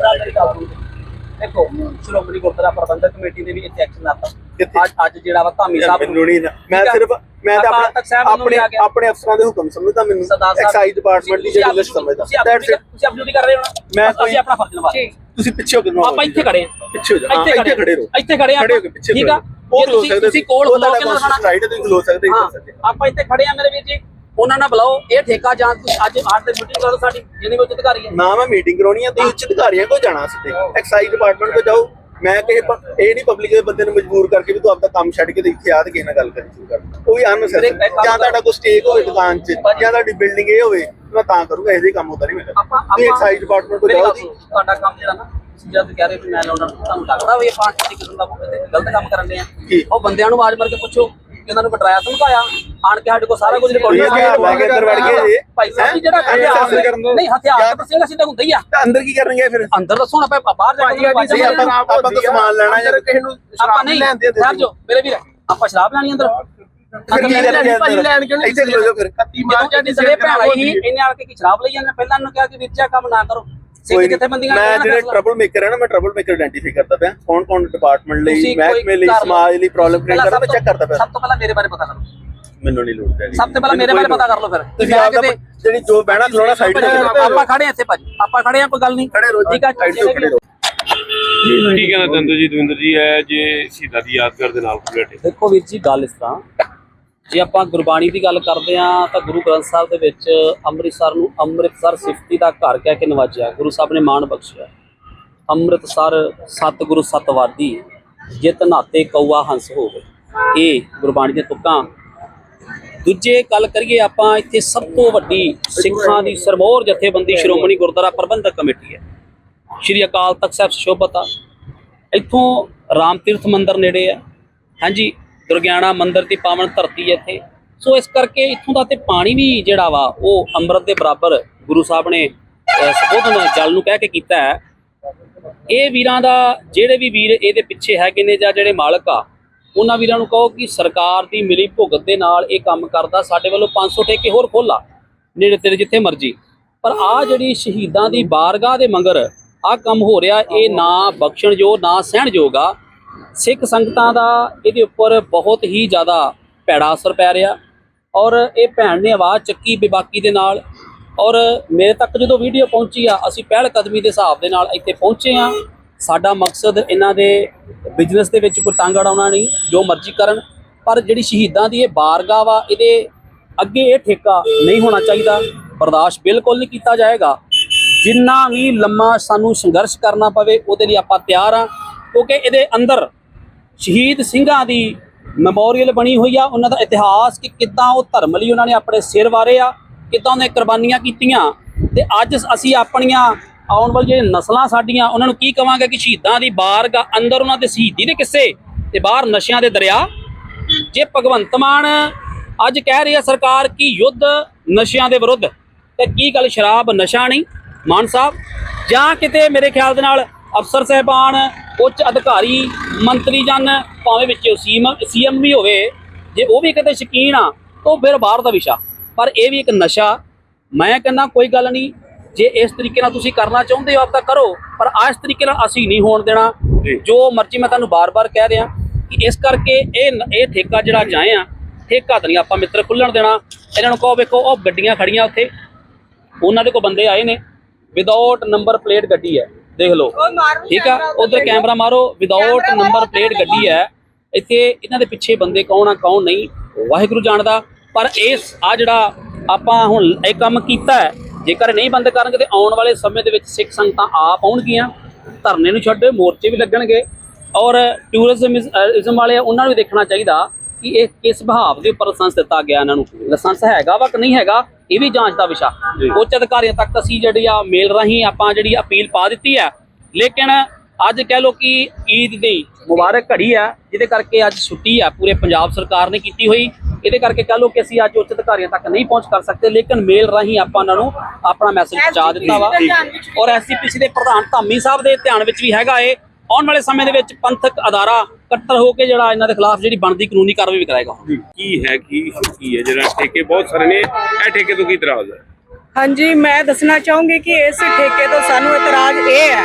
ਦੇਖੋ। ਸ਼੍ਰੋਮਣੀ ਗੁਰਦੁਆਰਾ ਪ੍ਰਬੰਧਕ ਕਮੇਟੀ ਨੇ ਵੀ ਇੱਥੇ ਐਕਸ਼ਨ ਲਾਤਾ? ਅੱਜ ਅੱਜ ਜਿਹੜਾ ਵਾ ਧਾਮੀ ਸਾਹਿਬ ਮੈਨੂੰ ਨਹੀਂ ਨਾ ਮੈਂ ਠੀਕ ਆ? ਸਿਰਫ ਮੈਂ ਤਾਂ ਅਕਾਲ ਤਖ਼ਤ ਸਾਹਿਬ ਆਪਣੇ ਮੈਨੂੰ ਲਿਆ ਆਪਣੇ ਗਿਆ। ਆਪਣੇ ਅਫਸਰਾਂ ਦੇ ਹੁਕਮ ਸਮਝਦਾ ਮੈਨੂੰ। ਸਰਦਾਰ ਸਾਹਿਬ ਐਕਸਾਈਜ਼ ਡਿਪਾਰਟਮੈਂਟ ਦੀ ਤੁਸੀਂ ਜਿਹੜੀ ਆਪਣੀ- ਲਿਸਟ ਸਮਝਦਾ। ਤੁਸੀਂ ਆਪਣੀ That's it. ਤੁਸੀਂ ਆਪਣੀ ਡਿਊਟੀ ਕਰ ਰਹੇ ਹੋ ਨਾ? ਮੈਂ ਅਸੀਂ ਆਪਣਾ ਫਰਜ਼ ਨਿਭਾ ਰਹੇ ਹਾਂ। ਤੁਸੀਂ ਪਿੱਛੇ ਹੋ ਕੇ ਨਵਾਜ਼ ਆਪਾਂ ਇੱਥੇ ਖੜੇ ਹਾਂ। ਪਿੱਛੇ ਹੋ ਜਾ ਹਾਂ, ਇੱਥੇ ਖੜੇ ਰਹੋ। ਇੱਥੇ ਖੜੇ ਆ ਖੜੇ ਹੋ ਕੇ ਪਿੱਛੇ ਠੀਕ ਆ? ਉਹ ਜੇ ਖਲੋ ਤੁਸੀਂ ਸਕਦੇ ਤੁਸੀਂ ਕੋਲ ਉਹ ਖਲੋ ਕੇ ਤੁਹਾਡਾ ਨਾ। ਰਾਈਟ ਤੁਸੀਂ ਖਲੋ ਸਕਦੇ ਹਾਂ। ਇੱਥੇ ਸਕਦੇ ਆਪਾਂ ਇੱਥੇ ਖੜੇ ਆ ਮੇਰੇ ਵੀਰ ਜੀ। ਉਹਨਾਂ ਨਾਲ ਬੁਲਾਓ। ਇਹ ਠੇਕਾ ਜਾਂ ਤੁਸੀਂ ਅੱਜ ਆਠ ਦੇ ਮੀਟਿੰਗ ਕਰੋ ਸਾਡੀ। ਜਿਹਨੇ ਵਿੱਚ ਅਧਿਕਾਰੀ ਹੈ। ਨਾ ਮੈਂ ਮੀਟਿੰਗ ਕਰਾਉਣੀ ਹੈ ਤੁਸੀਂ ਉੱਚ ਅਧਿਕਾਰੀਆਂ ਕੋਲ ਜਾਣਾ ਸਿੱਧੇ। ਐਕਸਾਈਜ਼ ਡਿਪਾਰਟਮੈਂਟ ਕੋਲ ਜਾਓ। ਮੈਂ ਪ- ਇਹ ਨਹੀਂ ਪਬਲਿਕ ਦੇ ਬੰਦੇ ਨੂੰ ਮਜਬੂਰ ਕਰਕੇ ਵੀ ਤੂੰ ਆਪਦਾ ਕੰਮ ਛੱਡ ਕੇ ਤੇ ਇੱਥੇ ਆ ਤੇ ਕਿਸੇ ਨਾਲ ਗੱਲ ਕਰੀ ਸ਼ੁਰੂ ਕਰ ਵੀ ਅਨਸੈਸਰੀ ਜਾਂ ਤੁਹਾਡਾ ਕੋਈ ਸਟੇਕ ਹੋਵੇ ਦੁਕਾਨ 'ਚ ਜਾਂ ਤੁਹਾਡੀ ਬਿਲਡਿੰਗ ਇਹ ਹੋਵੇ ਮੈਂ ਤਾਂ ਕਰੂੰਗਾ ਇਹਦੇ ਕੰਮ ਹੁੰਦਾ ਨਹੀਂ ਮੈਂ ਕਰਦਾ। ਆਪਾਂ ਤੁਸੀਂ ਐਕਸਾਈਜ਼ ਡਿਪਾਰਟਮੈਂਟ ਕੋਲ ਮੇਰੀ ਜਾਓ ਤੁਹਾਡਾ ਕੰਮ ਜਿਹੜਾ ਨਾ ਜਦ ਕਹਿ ਰਹੇ ਵੀ ਮੈਂ ਲਾਉਣਾ ਤੁਹਾਨੂੰ ਲੱਗਦਾ ਵੀ ਇਹ ਪਾਂਚ ਕਿਸੇ ਕਿਸਮ ਦਾ ਗਲਤ ਕੰਮ ਕਰਨ ਦੇ ਆ ਕੀ? ਉਹ ਬੰਦਿਆਂ ਨੂੰ ਆਵਾਜ਼ ਮਾਰ ਕੇ ਪੁੱਛੋ ਕਿ ਉਹਨਾਂ ਨੂੰ ਕਟਰਾਇਆ ਧਮਕਾਇਆ ਆਣ ਕੇ ਸਾਡੇ ਕੋਲ ਸਾਰਾ ਕੁਝ ਰਿਕਾਰਡ ਜੀ। ਭਾਈ ਸਾਹਿਬ ਜੀ ਜਿਹੜਾ। ਨਹੀਂ ਹਥਿਆਰ ਤਾਂ ਸਿੰਘ ਸਿੱਧਾ ਹੁੰਦਾ ਹੀ ਆ। ਤਾਂ ਅੰਦਰ ਕੀ ਕਰਨਗੇ ਫਿਰ? ਅੰਦਰ ਦੱਸੋ ਨਾ ਆਪਾਂ ਬਾਹਰ ਜਾ ਕੇ ਅਸੀਂ ਆਪਾਂ ਆਪਾਂ ਤਾਂ ਸਮਾਨ ਲੈਣਾ ਜਾਂ ਕਿਸੇ ਨੂੰ ਆਪਾਂ ਨਹੀਂ ਠਹਿਰ ਜਾਓ ਮੇਰੇ ਵੀਰ ਆਪਾਂ ਸ਼ਰਾਬ ਲੈਣੀ ਅੰਦਰ? ਇੱਥੇ ਖਲੋ ਫਿਰ। ਜਦੋਂ ਜਾਂਦੀ ਸੜੇ ਭੈਣ ਆਈ ਇਹਨੇ ਆ ਕੇ ਕੀ ਸ਼ਰਾਬ ਲਈ ਜਾਂਦੇ ਪਹਿਲਾਂ ਇਹਨੂੰ ਕਿਹਾ ਕਿ ਵੀਰ ਜੀ ਕੰਮ ਨਾ ਕਰੋ। ਸਿੱਖ ਜਿੱਥੇ ਬੰਦੀਆਂ ਮੈਂ ਜਿਹੜੇ ਟਰਬਲ ਮੇਕਰ ਹੈ ਨਾ ਮੈਂ ਟਰਬਲ ਮੇਕਰ ਆਇਡੈਂਟੀਫਾਈ ਕਰਦਾ ਪਿਆ। ਕੌਣ ਕੌਣ ਡਿਪਾਰਟਮੈਂਟ ਲਈ ਤੁਸੀਂ ਕੋਈ ਮਹਿਕਮੇ ਲਈ ਕਰ ਲਓ। ਸਮਾਜ ਲਈ ਪ੍ਰੋਬਲਮ ਕ੍ਰੀਏਟ ਕਰਦਾ ਮੈਂ ਚੈੱਕ ਕਰਦਾ ਪਿਆ। ਸਭ ਤੋਂ ਪਹਿਲਾਂ ਮੇਰੇ ਬਾਰੇ ਪਤਾ ਕਰੋ। ਮੈਨੂੰ ਨਹੀਂ ਲੋੜ ਪੈਣੀ ਸਭ ਤੋਂ ਪਹਿਲਾਂ ਮੇਰੇ ਬਾਰੇ ਪਤਾ ਕਰ ਲਓ ਫਿਰ। ਤੁਸੀਂ ਮੈਂ ਆਪਦਾ ਕਿਤੇ- ਜਿਹੜੀ ਜੋ ਬਹਿਣਾ ਖਲੋਣਾ ਸਾਈਡ ਤੇ ਆਪਾਂ ਖੜੇ ਆ ਇੱਥੇ ਭਾਜੀ। ਆਪਾਂ ਖੜੇ ਆ ਕੋਈ ਗੱਲ ਨਹੀਂ। ਖੜੇ ਰਹੋ ਠੀਕ ਆ ਸਾਈਡ ਤੇ ਖੜੇ ਰਹੋ ਠੀਕ ਹੈ ਨਾ ਤੰਦਰ ਜੀ ਦਵਿੰਦਰ ਜੀ? ਹੈ ਜੇ ਸ਼ਹੀਦਾਂ ਦੀ ਯਾਦਗਾਰ ਦੇ ਨਾਲ ਖੁੱਲੇ ਦੇਖੋ ਵੀਰ ਜੀ ਗੱਲ ਇਸ ਤਰ੍ਹਾਂ। ਜੇ ਆਪਾਂ ਗੁਰਬਾਣੀ ਦੀ ਗੱਲ ਕਰਦੇ ਆ ਤਾਂ ਗੁਰੂ ਗ੍ਰੰਥ ਸਾਹਿਬ ਦੇ ਵਿੱਚ ਅੰਮ੍ਰਿਤਸਰ ਨੂੰ ਅੰਮ੍ਰਿਤਸਰ ਸਿਫਤੀ ਦਾ ਘਰ ਕਹਿ ਕੇ ਨਵਾਜਿਆ। ਗੁਰੂ ਸਾਹਿਬ ਨੇ ਮਾਣ ਬਖਸ਼ਿਆ। ਅੰਮ੍ਰਿਤਸਰ ਸਤਿਗੁਰੂ ਸਤਵਾਦੀ, ਜਿਤ ਨਾਤੇ ਕੌਆ ਹੰਸ ਹੋਵੇ। ਇਹ ਗੁਰਬਾਣੀ ਦੇ ਤੁਕਾਂ। ਦੂਜੇ ਗੱਲ ਕਰੀਏ ਆਪਾਂ, ਇੱਥੇ ਸਭ ਤੋਂ ਵੱਡੀ ਸਿੱਖਾਂ ਦੀ ਸਰਮੋਰ ਜਥੇਬੰਦੀ ਸ਼੍ਰੋਮਣੀ ਗੁਰਦੁਆਰਾ ਪ੍ਰਬੰਧਕ ਕਮੇਟੀ ਹੈ। ਸ਼੍ਰੀ ਅਕਾਲ ਤਖਤ ਸਾਹਿਬ ਸ਼ੋਭਤਾ ਇੱਥੋਂ ਰਾਮ ਤੀਰਥ ਮੰਦਿਰ ਨੇੜੇ ਆ ਹਾਂਜੀ ਦੁਰਗਿਆਣਾ ਮੰਦਿਰ ਦੀ ਪਾਵਨ ਧਰਤੀ ਹੈ ਇੱਥੇ। ਸੋ ਇਸ ਕਰਕੇ ਇੱਥੋਂ ਦਾ ਤੇ ਪਾਣੀ ਵੀ ਜਿਹੜਾ ਵਾ ਉਹ ਅੰਮ੍ਰਿਤ ਦੇ ਬਰਾਬਰ ਗੁਰੂ ਸਾਹਿਬ ਨੇ ਅਹ, ਸੰਬੋਧਨ ਜਲ ਨੂੰ ਕਹਿ ਕੇ ਕੀਤਾ ਹੈ। ਇਹ ਵੀਰਾਂ ਦਾ ਜਿਹੜੇ ਵੀ ਵੀਰ ਇਹਦੇ ਪਿੱਛੇ ਹੈਗੇ ਨੇ ਜਾਂ ਜਿਹੜੇ ਮਾਲਕ ਆ ਉਹਨਾਂ ਵੀਰਾਂ ਨੂੰ ਕਹੋ ਕਿ ਸਰਕਾਰ ਦੀ ਮਿਲੀ ਭੁਗਤ ਦੇ ਨਾਲ ਇਹ ਕੰਮ ਕਰਦਾ ਸਾਡੇ ਵੱਲੋਂ 500 ਠੇਕੇ ਹੋਰ ਖੋਲਾ ਨੇੜੇ ਤੇਰੇ ਜਿੱਥੇ ਮਰਜ਼ੀ। ਪਰ ਆ ਜਿਹੜੀ ਸ਼ਹੀਦਾਂ ਦੀ ਬਾਰਗਾਹ ਦੇ ਮੰਗਰ ਆ ਕੰਮ ਹੋ ਰਿਹਾ ਇਹ ਨਾ ਬਖਸ਼ਣਯੋਗ ਨਾ ਸਹਿਣਯੋਗ ਆ। ਸਿੱਖ ਸੰਗਤਾਂ ਦਾ ਇਹਦੇ ਉੱਪਰ ਬਹੁਤ ਹੀ ਜ਼ਿਆਦਾ ਭੈੜਾ ਅਸਰ ਪੈ ਰਿਹਾ। ਔਰ ਇਹ ਭੈਣ ਨੇ ਆਵਾਜ਼ ਚੱਕੀ ਬੇਬਾਕੀ ਦੇ ਨਾਲ। ਔਰ ਮੇਰੇ ਤੱਕ ਜਦੋਂ ਵੀਡੀਓ ਪਹੁੰਚੀ ਆ, ਅਸੀਂ ਪਹਿਲ ਕਦਮੀ ਦੇ ਹਿਸਾਬ ਦੇ ਨਾਲ ਇੱਥੇ ਪਹੁੰਚੇ ਆ ਸਾਡਾ ਮਕਸਦ ਇਹਨਾਂ ਦੇ ਬਿਜ਼ਨਸ ਦੇ ਵਿੱਚ ਕੋਈ ਤੰਗ ਅੜਾਉਣਾ ਨਹੀਂ, ਜੋ ਮਰਜ਼ੀ ਕਰਨ। ਪਰ ਜਿਹੜੀ ਸ਼ਹੀਦਾਂ ਦੀ ਇਹ ਬਾਰਗਾਹ ਵਾ, ਇਹਦੇ ਅੱਗੇ ਇਹ ਠੇਕਾ ਨਹੀਂ ਹੋਣਾ ਚਾਹੀਦਾ। ਬਰਦਾਸ਼ਤ ਬਿਲਕੁਲ ਨਹੀਂ ਕੀਤਾ ਜਾਏਗਾ। ਜਿੰਨਾ ਵੀ ਲੰਮਾ ਸਾਨੂੰ ਸੰਘਰਸ਼ ਕਰਨਾ ਪਵੇ, ਉਹਦੇ ਲਈ ਆਪਾਂ ਤਿਆਰ ਆ ਕਿਉਂਕਿ ਇਹਦੇ ਅੰਦਰ ਸ਼ਹੀਦ ਸਿੰਘਾਂ ਦੀ ਮੈਮੋਰੀਅਲ ਬਣੀ ਹੋਈ ਆ, ਉਹਨਾਂ ਦਾ ਇਤਿਹਾਸ ਕਿ ਕਿੱਦਾਂ ਉਹ ਧਰਮ ਲਈ ਉਹਨਾਂ ਨੇ ਆਪਣੇ ਸਿਰ ਵਾਰੇ ਆ, ਕਿੱਦਾਂ ਉਹਨੇ ਕੁਰਬਾਨੀਆਂ ਕੀਤੀਆਂ। ਤੇ ਅੱਜ ਅਸੀਂ ਆਪਣੀਆਂ ਆਉਣ ਵਾਲੀ ਜਿਹੜੀਆਂ ਨਸਲਾਂ ਸਾਡੀਆਂ, ਉਹਨਾਂ ਨੂੰ ਕੀ ਕਵਾਂਗੇ ਕਿ ਸ਼ਹੀਦਾਂ ਦੀ ਬਾਰਗਾਹ ਅੰਦਰ ਉਹਨਾਂ ਦੇ ਸ਼ਹੀਦੀ ਦੇ ਕਿੱਸੇ ਤੇ ਬਾਹਰ ਨਸ਼ਿਆਂ ਦੇ ਦਰਿਆ। ਜੇ ਭਗਵੰਤ ਮਾਨ ਅੱਜ ਕਹਿ ਰਹੀ ਹੈ ਸਰਕਾਰ ਕਿ ਯੁੱਧ ਨਸ਼ਿਆਂ ਦੇ ਵਿਰੁੱਧ, ਤੇ ਕੀ ਗੱਲ ਸ਼ਰਾਬ ਨਸ਼ਾ ਨਹੀਂ? ਮਾਨ ਸਾਹਿਬ, ਜਾਂ ਕਿਤੇ ਮੇਰੇ ਖਿਆਲ ਦੇ ਨਾਲ ਅਫਸਰ ਸਹਿਬਾਨ ਉੱਚ ਅਧਿਕਾਰੀ ਮੰਤਰੀ ਜਨ ਭਾਵੇਂ ਵਿੱਚ ਸੀਐਮ ਸੀਐਮ ਵੀ ਹੋਵੇ ਜੇ ਉਹ ਵੀ ਕਿਤੇ ਸ਼ਕੀਨ ਆ ਤਾਂ ਫਿਰ ਬਾਹਰ ਦਾ ਵਿਸ਼ਾ। ਪਰ ਇਹ ਵੀ ਇੱਕ ਨਸ਼ਾ। ਮੈਂ ਕਹਿੰਦਾ ਕੋਈ ਗੱਲ ਨਹੀਂ ਜੇ ਇਸ ਤਰੀਕੇ ਨਾਲ ਤੁਸੀਂ ਕਰਨਾ ਚਾਹੁੰਦੇ ਹੋ ਆਪ ਤਾਂ ਕਰੋ ਪਰ ਆ ਇਸ ਤਰੀਕੇ ਨਾਲ ਅਸੀਂ ਨਹੀਂ ਹੋਣ ਦੇਣਾ। ਜੀ। ਮਰਜ਼ੀ ਮੈਂ ਤੁਹਾਨੂੰ ਬਾਰ-ਬਾਰ ਕਹਿ ਰਿਹਾ ਕਿ ਇਸ ਕਰਕੇ ਇਹ ਇਹ ਠੇਕਾ ਜਿਹੜਾ ਜਾਏ ਆ ਠੇਕਾ ਤਾਂ ਨਹੀਂ ਆਪਾਂ ਮਿੱਤਰ ਖੁੱਲਣ ਦੇਣਾ। ਇਹਨਾਂ ਨੂੰ ਕਹੋ ਵੇਖੋ ਉਹ ਗੱਡੀਆਂ ਖੜੀਆਂ ਉੱਥੇ। ਉਹਨਾਂ ਦੇ ਕੋਲ ਬੰਦੇ ਆਏ ਨੇ। ਵਿਦਆਊਟ ਨੰਬਰ ਪਲੇਟ ਗੱਡੀ ਹੈ। ਦੇਖ ਲਓ। ਠੀਕ ਆ? ਉਧਰ ਕੈਮਰਾ ਮਾਰੋ ਵਿਦਆਊਟ ਨੰਬਰ ਪਲੇਟ ਗੱਡੀ ਹੈ। ਇੱਥੇ ਇਹਨਾਂ ਦੇ ਪਿੱਛੇ ਬੰਦੇ ਕੌਣ ਆ ਕੌਣ ਨਹੀਂ ਵਾਹਿਗੁਰੂ ਜਾਣਦਾ। ਪਰ ਇਸ ਆ ਜਿਹੜਾ ਆਪਾਂ ਹੁਣ ਇਹ ਕੰਮ ਕੀਤਾ ਹੈ ਜੇਕਰ ਨਹੀਂ ਬੰਦ ਕਰਨਗੇ ਤੇ ਆਉਣ ਵਾਲੇ ਸਮੇਂ ਦੇ ਵਿੱਚ ਸਿੱਖ ਸੰਗਤਾਂ ਆਪ ਆਉਣਗੀਆਂ। ਧਰਨੇ ਨੂੰ ਛੱਡ ਮੋਰਚੇ ਵੀ ਲੱਗਣਗੇ। ਔਰ ਟੂਰਿਜ਼ਮ ਇਜ਼ਮ ਵਾਲੇ ਉਹਨਾਂ ਨੂੰ ਵੀ ਦੇਖਣਾ ਚਾਹੀਦਾ ਕਿ ਇਹ ਕਿਸ ਭਾਵ ਦੇ ਉੱਪਰ ਲਾਇਸੈਂਸ ਦਿੱਤਾ ਗਿਆ ਇਹਨਾਂ ਨੂੰ। ਲਾਇਸੈਂਸ ਹੈਗਾ ਵਾ ਕਿ ਨਹੀਂ ਹੈਗਾ? ਇਹ ਵੀ ਜਾਂਚ ਦਾ ਵਿਸ਼ਾ। ਉੱਚ ਅਧਿਕਾਰੀਆਂ ਤੱਕ ਅਸੀਂ ਜਿਹੜੀ ਆ ਮੇਲ ਰਾਹੀਂ ਆਪਾਂ ਜਿਹੜੀ ਅਪੀਲ ਪਾ ਦਿੱਤੀ ਹੈ। ਲੇਕਿਨ ਅੱਜ ਕਹਿ ਲੋ ਕਿ ਈਦ ਦੀ ਮੁਬਾਰਕ ਘੜੀ ਆ ਜਿਹਦੇ ਕਰਕੇ ਅੱਜ ਛੁੱਟੀ ਆ ਪੂਰੇ ਪੰਜਾਬ ਸਰਕਾਰ ਨੇ ਕੀਤੀ ਹੋਈ। ਇਹਦੇ ਕਰਕੇ ਕਹਿ ਲੋ ਕਿ ਅਸੀਂ ਅੱਜ ਉੱਚ ਅਧਿਕਾਰੀਆਂ ਤੱਕ ਨਹੀਂ ਪਹੁੰਚ ਕਰ ਸਕਦੇ ਲੇਕਿਨ ਮੇਲ ਰਾਹੀਂ ਆਪਾਂ ਉਹਨਾਂ ਨੂੰ ਆਪਣਾ ਮੈਸੇਜ ਪਹੁੰਚਾ ਦਿੱਤਾ ਵਾ। ਔਰ ਐਸਜੀਪੀਸੀ ਦੇ ਪ੍ਰਧਾਨ ਧਾਮੀ ਸਾਹਿਬ ਦੇ ਧਿਆਨ ਵਿੱਚ ਵੀ ਹੈਗਾ ਏ ਆਉਣ ਵਾਲੇ ਸਮੇਂ ਦੇ ਵਿੱਚ ਪੰਥਕ ਅਦਾਰਾ ਇਕੱਤਰ ਹੋ ਕੇ ਜਿਹੜਾ ਇਹਨਾਂ ਦੇ ਖਿਲਾਫ ਜਿਹੜੀ ਬਣਦੀ ਕਾਨੂੰਨੀ ਕਾਰਵਾਈ ਵੀ ਕਰਾਏਗਾ ਕੀ ਹੈ ਕੀ ਕੀ ਹੈ? ਜਿਹੜਾ ਠੇਕੇ ਬਹੁਤ ਸਾਰੇ ਨੇ ਇਹ ਠੇਕੇ ਤੋਂ ਕੀ ਇਤਰਾਜ਼ ਹੈ? ਹਾਂਜੀ ਮੈਂ ਦੱਸਣਾ ਚਾਹੂੰਗੀ ਕਿ ਇਸ ਠੇਕੇ ਤੋਂ ਸਾਨੂੰ ਇਤਰਾਜ਼ ਇਹ ਹੈ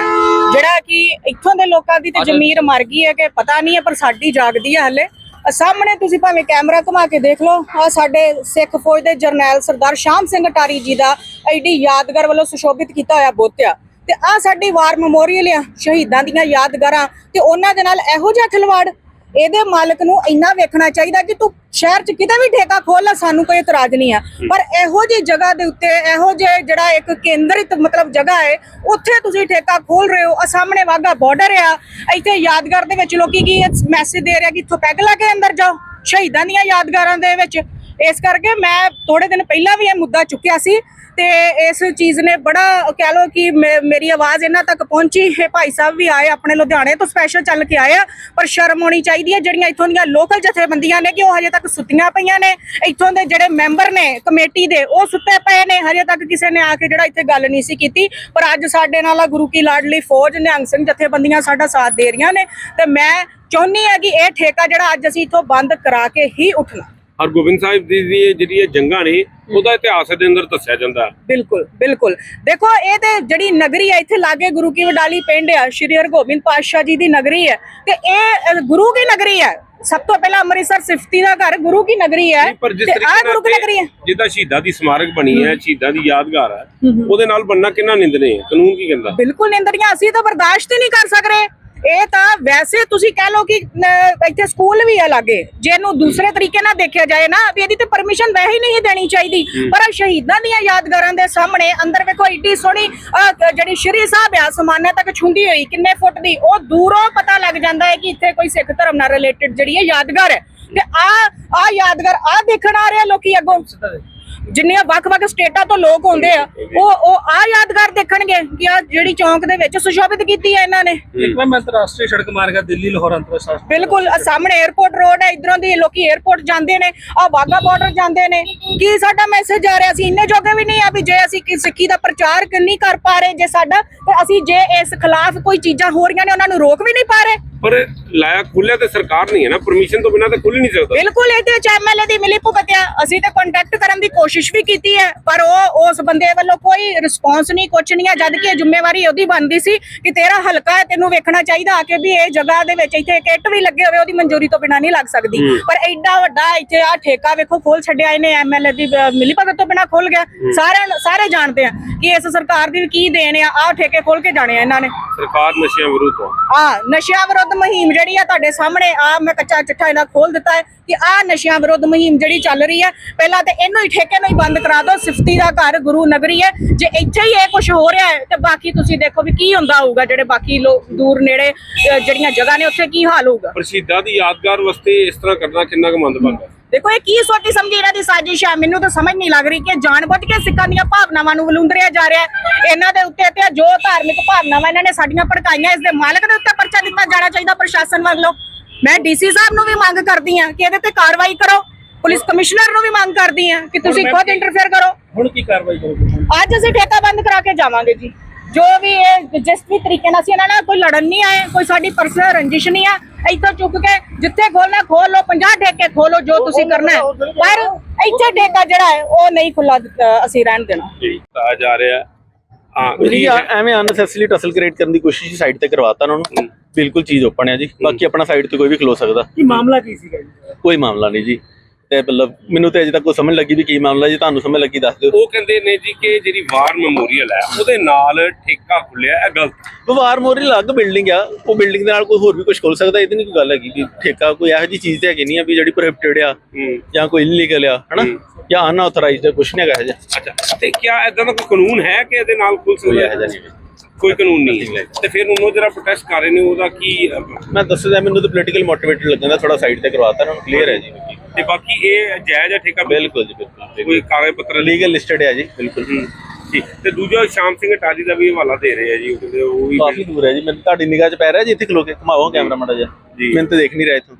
ਜਿਹੜਾ ਕਿ ਇੱਥੋਂ ਦੇ ਲੋਕਾਂ ਦੀ ਤੇ ਜ਼ਮੀਰ ਮਰ ਗਈ ਹੈ ਕਿ ਪਤਾ ਨਹੀਂ ਹੈ ਪਰ ਸਾਡੀ ਜਾਗਦੀ ਹੈ ਹਲੇ। ਆਹ ਸਾਹਮਣੇ ਤੁਸੀਂ ਭਾਵੇਂ ਕੈਮਰਾ ਘੁਮਾ ਕੇ ਦੇਖ ਲਓ ਆ ਸਾਡੇ ਸਿੱਖ ਫੌਜ ਦੇ ਜਰਨੈਲ ਸਰਦਾਰ ਸ਼ਾਮ ਸਿੰਘ ਟਾਰੀ ਜੀ ਦਾ ਐਡੀ ਯਾਦਗਾਰ ਵੱਲੋਂ ਸੁਸ਼ੋਭਿਤ ਕੀਤਾ ਹੋਇਆ ਬੋਤਿਆ। ਤੇ ਆ ਸਾਡੀ ਵਾਰ ਮੈਮੋਰੀਅਲ ਆ, ਸ਼ਹੀਦਾਂ ਦੀਆਂ ਯਾਦਗਾਰਾਂ ਤੇ ਉਹਨਾਂ ਦੇ ਨਾਲ ਇਹੋ ਜਿਹਾ ਖਿਲਵਾੜ। ਇਹਦੇ ਮਾਲਕ ਨੂੰ ਇੰਨਾ ਵੇਖਣਾ ਚਾਹੀਦਾ ਕਿ ਤੂੰ ਸ਼ਹਿਰ 'ਚ ਕਿਤੇ ਵੀ ਠੇਕਾ ਖੋਲ ਲੈ, ਸਾਨੂੰ ਕੋਈ ਇਤਰਾਜ਼ ਨਹੀਂ ਆ। ਪਰ ਇਹੋ ਜਿਹੀ ਜਗ੍ਹਾ ਦੇ ਉੱਤੇ, ਇਹੋ ਜਿਹੇ ਜਿਹੜਾ ਇੱਕ ਕੇਂਦਰਿਤ ਮਤਲਬ ਜਗ੍ਹਾ ਹੈ ਉੱਥੇ ਤੁਸੀਂ ਠੇਕਾ ਖੋਲ ਰਹੇ ਹੋ। ਆ ਸਾਹਮਣੇ ਵਾਗਾ ਬਾਰਡਰ ਆ। ਇੱਥੇ ਯਾਦਗਾਰ ਦੇ ਵਿੱਚ ਲੋਕੀ ਕੀ ਮੈਸੇਜ ਦੇ ਰਿਹਾ ਕਿ ਇੱਥੋਂ ਪੈਗ ਲਾ ਕੇ ਅੰਦਰ ਜਾਓ, ਸ਼ਹੀਦਾਂ ਦੀਆਂ ਯਾਦਗਾਰਾਂ ਦੇ ਵਿੱਚ। ਇਸ ਕਰਕੇ ਮੈਂ ਥੋੜੇ ਦਿਨ ਪਹਿਲਾਂ ਵੀ ਇਹ ਮੁੱਦਾ ਚੁੱਕਿਆ ਸੀ ਤੇ ਇਸ ਚੀਜ਼ ਨੇ ਬੜਾ ਕਹਿ ਲੋ ਕਿ ਮੇ- ਮੇਰੀ ਆਵਾਜ਼ ਇਹਨਾਂ ਤੱਕ ਪਹੁੰਚੀ। ਇਹ ਭਾਈ ਸਾਹਿਬ ਵੀ ਆਏ, ਆਪਣੇ ਲੁਧਿਆਣੇ ਤੋਂ ਸਪੈਸ਼ਲ ਚੱਲ ਕੇ ਆਏ ਆ, ਪਰ ਸ਼ਰਮ ਹੋਣੀ ਚਾਹੀਦੀ ਹੈ। ਜਿਹੜੀਆਂ ਇੱਥੋਂ ਦੀਆਂ ਲੋਕਲ ਜਥੇਬੰਦੀਆਂ ਨੇ, ਕਿ ਉਹ ਹਜੇ ਤੱਕ ਸੁੱਤੀਆਂ ਪਈਆਂ ਨੇ, ਇੱਥੋਂ ਦੇ ਜਿਹੜੇ ਮੈਂਬਰ ਨੇ, ਕਮੇਟੀ ਦੇ, ਉਹ ਸੁੱਤੇ ਪਏ ਨੇ। ਹਜੇ ਤੱਕ ਕਿਸੇ ਨੇ ਆ ਕੇ ਜਿਹੜਾ ਇੱਥੇ ਗੱਲ ਨਹੀਂ ਸੀ ਕੀਤੀ। ਪਰ ਅੱਜ ਸਾਡੇ ਨਾਲ ਆ ਗੁਰੂ ਕੀ ਲਾਡਲੀ ਫੌਜ, ਨਿਹੰਗ ਸਿੰਘ ਜਥੇਬੰਦੀਆਂ ਸਾਡਾ ਸਾਥ ਦੇ ਰਹੀਆਂ ਨੇ। ਤੇ ਮੈਂ ਚਾਹੁੰਦੀ ਆ ਕਿ ਇਹ ਠੇਕਾ ਜਿਹੜਾ ਅੱਜ ਅਸੀਂ ਇੱਥੋਂ ਬੰਦ ਕਰਾ ਕੇ ਹੀ ਉੱਠਣਾ। ਹਰਗੋਬਿੰਦ ਸਾਹਿਬ ਜੀ ਦੀ ਜਿਹੜੀ ਇਹ ਜੰਗਾਂ ਨੇ ਉਹਦਾ ਇਤਿਹਾਸ ਦੇ ਅੰਦਰ ਦੱਸਿਆ ਜਾਂਦਾ ਬਿਲਕੁਲ ਬਿਲਕੁਲ। ਦੇਖੋ ਇਹ ਤੇ ਜਿਹੜੀ ਨਗਰੀ ਹੈ ਇੱਥੇ ਲਾਗੇ ਗੁਰੂ ਕੀ ਵਡਾਲੀ ਪਿੰਡ ਆ ਸ਼੍ਰੀ ਹਰਗੋਬਿੰਦ ਪਾਤਸ਼ਾਹ ਜੀ ਦੀ ਨਗਰੀ ਹੈ। ਤੇ ਇਹ ਗੁਰੂ ਕੀ ਨਗਰੀ ਹੈ? ਸਭ ਤੋਂ ਪਹਿਲਾਂ ਅੰਮ੍ਰਿਤਸਰ ਸਿਫਤੀ ਦਾ ਘਰ ਗੁਰੂ ਕੀ ਨਗਰੀ ਹੈ? ਤੇ ਆ ਗੁਰੂ ਕੀ ਨਗਰੀ ਹੈ? ਜਿੱਦਾਂ ਸ਼ਹੀਦਾਂ ਦੀ ਸਮਾਰਕ ਬਣੀ ਹੈ ਸ਼ਹੀਦਾਂ ਦੀ ਯਾਦਗਾਰ ਹੈ ਉਹਦੇ ਨਾਲ ਬੰਨਾ ਕਿੰਨਾ ਨਿੰਦਨੇ ਹੈ ਕਾਨੂੰਨ ਕੀ ਕਹਿੰਦਾ? ਬਿਲਕੁਲ ਨਿੰਦਰੀਆਂ ਅਸੀਂ ਤਾਂ ਬਰਦਾਸ਼ਤ ਹੀ ਨਹੀਂ ਕਰ ਸਕਦੇ। ਇਹ ਤਾਂ ਵੈਸੇ ਤੁਸੀਂ ਕਹਿ ਲਓ ਕਿ ਇੱਥੇ ਸਕੂਲ ਵੀ ਹੈ ਲਾਗੇ। ਜੇ ਇਹਨੂੰ ਦੂਸਰੇ ਤਰੀਕੇ ਨਾਲ ਦੇਖਿਆ ਜਾਏ ਨਾ ਵੀ ਇਹਦੀ ਤੇ ਪਰਮਿਸ਼ਨ ਵੈਸੇ ਹੀ ਨਹੀਂ ਦੇਣੀ ਚਾਹੀਦੀ। ਪਰ ਸ਼ਹੀਦਾਂ ਦੀਆਂ ਯਾਦਗਾਰਾਂ ਦੇ ਸਾਹਮਣੇ ਅੰਦਰ ਵੇਖੋ ਏਡੀ ਸੋਹਣੀ ਜਿਹੜੀ ਸ਼੍ਰੀ ਸਾਹਿਬ ਆ ਸਮਾਨਾ ਤੱਕ ਛੁੰਦੀ ਹੋਈ ਕਿੰਨੇ ਫੁੱਟ ਦੀ ਉਹ ਦੂਰੋਂ ਪਤਾ ਲੱਗ ਜਾਂਦਾ ਹੈ ਕਿ ਇੱਥੇ ਕੋਈ ਸਿੱਖ ਧਰਮ ਨਾਲ ਰਿਲੇਟਡ ਜਿਹੜੀ ਹੈ ਯਾਦਗਾਰ ਹੈ। ਤੇ ਆ ਆ ਯਾਦਗਾਰ ਆ ਦੇਖਣ ਆ ਰਹੇ ਲੋਕੀ ਅੱਗੋਂ। ਜਿੰਨੇ ਵੱਖ-ਵੱਖ ਸਟੇਟਾਂ ਤੋਂ ਲੋਕ ਆਉਂਦੇ ਆ ਉਹ ਉਹ ਆ ਯਾਦਗਾਰ ਦੇਖਣਗੇ ਕਿ ਆ ਜਿਹੜੀ ਚੌਂਕ ਦੇ ਵਿੱਚ ਸੁਸ਼ੋਭਿਤ ਕੀਤੀ ਹੈ ਇਹਨਾਂ ਨੇ। ਇੱਕ ਮੈਂ ਅੰਤਰਰਾਸ਼ਟਰੀ ਸੜਕ ਮਾਰਗ ਹੈ ਦਿੱਲੀ ਲਾਹੌਰ ਅੰਤਰਰਾਸ਼ਟਰੀ ਬਿਲਕੁਲ ਸਾਹਮਣੇ 에어ਪੋਰਟ ਰੋਡ ਹੈ ਇਧਰੋਂ ਦੀ ਲੋਕੀ 에어ਪੋਰਟ ਜਾਂਦੇ ਨੇ ਆ ਵਾਗਾ ਬਾਰਡਰ ਜਾਂਦੇ ਨੇ। ਕੀ ਸਾਡਾ ਮੈਸੇਜ ਆ ਰਿਹਾ? ਸੀ ਇੰਨੇ ਜੋਗੇ ਵੀ ਨਹੀਂ ਆ ਵੀ ਜੇ ਅਸੀਂ ਕਿ ਸਿੱਖੀ ਦਾ ਪ੍ਰਚਾਰ ਨਹੀਂ ਕਰ ਪਾ ਰਹੇ ਜੇ ਸਾਡਾ ਤੇ ਅਸੀਂ ਜੇ ਇਸ ਖਿਲਾਫ ਕੋਈ ਚੀਜ਼ਾਂ ਹੋ ਰਹੀਆਂ ਨੇ ਉਹਨਾਂ ਨੂੰ ਰੋਕ ਵੀ ਨਹੀਂ ਪਾ ਰਹੇ। ਪਰ ਲਾਇਆ ਖੁੱਲਿਆ ਤੇ ਸਰਕਾਰ ਨਹੀਂ ਹੈ ਨਾ ਪਰਮਿਸ਼ਨ ਤੋਂ ਬਿਨਾਂ ਤਾਂ ਖੁੱਲ ਹੀ ਨਹੀਂ ਸਕਦਾ। ਬਿਲਕੁਲ ਇਹਦੇ ਵਿੱਚ ਐਮਐਲਏ ਦੀ ਮਿਲੀ ਭੁਗਤ ਅਸੀਂ ਤੇ ਕੰਟੈਕਟ ਕਰਨ ਦੀ ਕੋਸ਼ਿਸ਼ ਵੀ ਕੀਤੀ ਹੈ ਪਰ ਉਹ ਉਸ ਬੰਦੇ ਵੱਲੋਂ ਕੋਈ ਰਿਸਪੌਂਸ ਨਹੀਂ ਕੁਛ ਨਹੀਂ ਆ ਜਦ ਕਿ ਇਹ ਜ਼ਿੰਮੇਵਾਰੀ ਉਹਦੀ ਬਣਦੀ ਸੀ ਕਿ ਤੇਰਾ ਹਲਕਾ ਹੈ ਤੈਨੂੰ ਵੇਖਣਾ ਚਾਹੀਦਾ ਆ ਕੇ ਵੀ ਇਹ ਜਗ੍ਹਾ ਦੇ ਵਿੱਚ ਇੱਥੇ ਇੱਕ ਇੱਟ ਵੀ ਲੱਗੇ ਹੋਵੇ ਉਹਦੀ ਮਨਜ਼ੂਰੀ ਤੋਂ ਬਿਨਾਂ ਨਹੀਂ ਲੱਗ ਸਕਦੀ। ਪਰ ਐਡਾ ਵੱਡਾ ਇੱਥੇ ਆ ਠੇਕਾ ਵੇਖੋ ਖੋਲ ਛੱਡਿਆ ਇਹਨੇ ਐਮਐਲਏ ਦੀ ਮਿਲੀ ਭਗਤ ਤੋਂ ਬਿਨਾਂ ਖੋਲ ਗਿਆ। ਸਾਰੇ ਸਾਰੇ ਜਾਣਦੇ ਆ ਕਿ ਇਸ ਸਰਕਾਰ ਦੀ ਕੀ ਦੇਣ ਆ ਆ ਠੇਕੇ ਖੋਲ ਕੇ ਜਾਣੇ ਆ ਇਹਨਾਂ ਨੇ। ਸਰਕਾਰ ਨਸ਼ਿਆਂ ਵਿਰੁੱਧ ਹੈ ਆ ਨਸ਼ਿਆਂ ਵਿਰੁੱਧ ਮੁਹਿੰਮ ਜਿਹੜੀ ਆ ਤੁਹਾਡੇ ਸਾਹਮਣੇ ਆ, ਮੈਂ ਕੱਚਾ ਚਿੱਠਾ ਇਹਨਾਂ ਖੋਲ ਦਿੱਤਾ ਹੈ ਕਿ ਆ ਨਸ਼ਿਆਂ ਵਿਰੁੱਧ ਮੁਹਿੰਮ ਜਿਹੜੀ ਚੱਲ ਰਹੀ ਹੈ ਪਹਿਲਾਂ ਤੇ ਇਹਨੂੰ ਹੀ ਠੇਕੇ ਨੂੰ ਹੀ ਬੰਦ ਕਰਾ ਦਿਓ, ਸਿਫਤੀ ਦਾ ਘਰ ਗੁਰੂ ਨਗਰੀ ਹੈ। ਜੇ ਇੱਥੇ ਹੀ ਇਹ ਕੁਝ ਹੋ ਰਿਹਾ ਹੈ, ਤੇ ਬਾਕੀ ਤੁਸੀਂ ਦੇਖੋ ਵੀ ਕੀ ਹੁੰਦਾ ਹੋਊਗਾ, ਜਿਹੜੇ ਬਾਕੀ ਲੋਕ ਦੂਰ ਨੇੜੇ ਜਿਹੜੀਆਂ ਜਗ੍ਹਾ ਨੇ, ਉੱਥੇ ਕੀ ਹਾਲ ਹੋਊਗਾ? ਪਰ ਦੀ ਯਾਦਗਾਰ ਵਾਸਤੇ ਇਸ ਤਰ੍ਹਾਂ ਕਰਨਾ ਕਿੰਨਾ ਕੁ ਮੰਦਭਾਗਾ? ਦੇਖੋ ਇਹ ਕੀ ਸੋਚੀ ਸਮਝੀ ਇਹਨਾਂ ਦੀ ਸਾਜ਼ਿਸ਼ ਹੈ ਮੈਨੂੰ ਤਾਂ ਸਮਝ ਨਹੀਂ ਲੱਗ ਰਹੀ ਕਿ ਜਾਣਬੁੱਝ ਕੇ ਸਿੱਖਾਂ ਦੀਆਂ ਭਾਵਨਾਵਾਂ ਨੂੰ ਵਲੂੰਦਰਿਆ ਜਾ ਰਿਹਾ ਹੈ। ਇਹਨਾਂ ਦੇ ਉੱਤੇ ਤੇ ਜੋ ਧਾਰਮਿਕ ਭਾਵਨਾਵਾਂ ਇਹਨਾਂ ਨੇ ਸਾਡੀਆਂ ਭੜਕਾਈਆਂ ਇਸ ਦੇ ਮਾਲਕ ਦੇ ਉੱਤੇ ਪਰਚਾ ਦਿੱਤਾ ਜਾਣਾ ਚਾਹੀਦਾ ਪ੍ਰਸ਼ਾਸਨ ਵੱਲੋਂ। ਮੈਂ ਡੀਸੀ ਸਾਹਿਬ ਨੂੰ ਵੀ ਮੰਗ ਕਰਦੀ ਹਾਂ ਕਿ ਇਹਦੇ ਤੇ ਕਾਰਵਾਈ ਕਰੋ। ਪੁਲਿਸ ਕਮਿਸ਼ਨਰ ਨੂੰ ਵੀ ਮੰਗ ਕਰਦੀ ਹਾਂ ਕਿ ਤੁਸੀਂ ਖੁਦ ਇੰਟਰਫੇਅਰ ਕਰੋ। ਹੁਣ ਕੀ ਕਾਰਵਾਈ ਕਰੋਗੇ ਅੱਜ ਅਸੀਂ ਠੇਕਾ ਬੰਦ ਕਰਾ ਕੇ ਜਾਵਾਂਗੇ ਜੀ। ਜੋ ਵੀ ਇਹ ਜਿਸ ਵੀ ਤਰੀਕੇ ਨਾਲ ਅਸੀਂ ਇਹਨਾਂ ਨਾਲ ਕੋਈ ਲੜਨ ਨਹੀਂ ਆਏ ਕੋਈ ਸਾਡੀ ਪਰਸਨਲ ਰੰਜਿਸ਼ ਨਹੀਂ ਆ ਇੱਥੋਂ ਚੁੱਕ ਕੇ ਜਿੱਥੇ ਖੋਲਣਾ ਖੋਲ ਲਓ 50 ਠੇਕੇ ਖੋਲੋ ਜੋ ਤੁਸੀਂ ਕਰਨਾ ਹੈ। ਪਰ ਇੱਥੇ ਠੇਕਾ ਜਿਹੜਾ ਹੈ ਉਹ ਨਹੀਂ ਖੁੱਲਾ ਅਸੀਂ ਰਹਿਣ ਦੇਣਾ। ਆ ਜਾ ਰਿਹਾ ਹਾਂ ਜੀ ਐਵੇਂ ਅਨਸੈਸਰੀ ਟਸਲ ਕ੍ਰੀਏਟ ਕਰਨ ਦੀ ਕੋਸ਼ਿਸ਼ ਸਾਈਡ ਤੇ ਕਰਵਾਤਾ ਉਹਨਾਂ ਨੂੰ। ਬਿਲਕੁਲ ਚੀਜ਼ ਓਪਨ ਹੈ ਜੀ। ਬਾਕੀ ਆਪਣਾ ਸਾਈਡ ਤੇ ਕੋਈ ਵੀ ਖਲੋ ਸਕਦਾ। ਕੀ ਮਾਮਲਾ ਕੀ ਸੀਗਾ ਜੀ? ਕੋਈ ਮਾਮਲਾ ਨਹੀਂ ਜੀ। ਤੇ ਮਤਲਬ ਮੈਨੂੰ ਤੇ ਅਜੇ ਤੱਕ ਕੋਈ ਸਮਝ ਲੱਗੀ ਵੀ ਕੀ ਮਾਮਲਾ ਜੀ ਤੁਹਾਨੂੰ ਸਮਝ ਲੱਗੀ ਦੱਸ ਦਿਓ। ਉਹ ਕਹਿੰਦੇ ਨੇ ਜੀ ਕਿ ਜਿਹੜੀ ਵਾਰ ਮੈਮੋਰੀਅਲ ਹੈ ਉਹਦੇ ਨਾਲ ਠੇਕਾ ਖੁੱਲਿਆ ਇਹ ਗਲਤ। ਵਵਾਰ ਮੋਰੀ ਅਲੱਗ ਬਿਲਡਿੰਗ ਆ ਉਹ ਬਿਲਡਿੰਗ ਦੇ ਨਾਲ ਕੋਈ ਹੋਰ ਵੀ ਕੁਝ ਖੋਲ ਸਕਦਾ ਇਹ ਤੇ ਨਹੀਂ ਕੋਈ ਗੱਲ ਹੈਗੀ ਵੀ ਠੇਕਾ ਕੋਈ ਇਹੋ ਜੀ ਚੀਜ਼ ਤੇ ਹੈਗੀ ਨਹੀਂ ਆ ਵੀ ਜਿਹੜੀ ਪ੍ਰੋਹਿਬਿਟਡ ਆ ਹੂੰ। ਜਾਂ ਕੋਈ ਇਲੀਗਲ ਆ ਹਨਾ? ਜਾਂ ਅਨਆਥੋਰਾਈਜ਼ਡ ਕੁਝ ਨਹੀਂ ਹੈਗਾ ਇਹੋ ਜਿਹਾ। ਅੱਛਾ। ਤੇ ਕੀ ਇਦਾਂ ਦਾ ਕੋਈ ਕਾਨੂੰਨ ਹੈ ਕਿ ਇਹਦੇ ਨਾਲ ਖੁੱਲ ਕੋਈ ਸਕਦਾ ਹੈ? ਨਹੀਂ। ਕੋਈ ਕਾਨੂੰਨ ਨਹੀਂ ਹੈ। ਤੇ ਫਿਰ ਉਹਨੂੰ ਜਿਹੜਾ ਪ੍ਰੋਟੈਸਟ ਕਰ ਰਹੇ ਨੇ ਉਹਦਾ ਕੀ ਮੈਂ ਦੱਸਦਾ ਮੈਨੂੰ ਤਾਂ ਪੋਲੀਟੀਕਲ ਮੋਟੀਵੇਟਡ ਲੱਗਦਾ ਥੋੜਾ ਸਾਈਡ ਤੇ ਕਰਵਾਤਾ ਨੂੰ ਕਲੀਅਰ ਹੈ ਜੀ। ਤੇ ਬਾਕੀ ਇਹ ਜਾਇਜ਼ ਹੈ ਠੇਕਾ? ਬਿਲਕੁਲ ਜੀ ਬਿਲਕੁਲ ਕੋਈ ਕਾਗਜ਼ ਪੱਤਰ ਲੀਗਲ ਲਿਸਟਡ ਹੈ ਜੀ ਬਿਲਕੁਲ। ਜੀ। ਤੇ ਦੂਜਾ ਸ਼ਾਮ ਸਿੰਘ ਅਟਾਲੀ ਦਾ ਵੀ ਹਵਾਲਾ ਦੇ ਰਹੇ ਆ ਜੀ ਉਹ ਵੀ ਕਾਫੀ ਦੂਰ ਹੈ ਜੀ ਮੈਨੂੰ ਤੁਹਾਡੀ ਨਿਗਾਹ 'ਚ ਪੈ ਰਿਹਾ ਜੀ ਇੱਥੇ ਖਲੋ ਕੇ। ਘਮਾਓ ਕੈਮਰਾ ਮਾੜਾ ਜੀ। ਮੈਨੂੰ ਤਾਂ ਦੇਖ ਨਹੀਂ ਰਿਹਾ ਇੱਥੋਂ।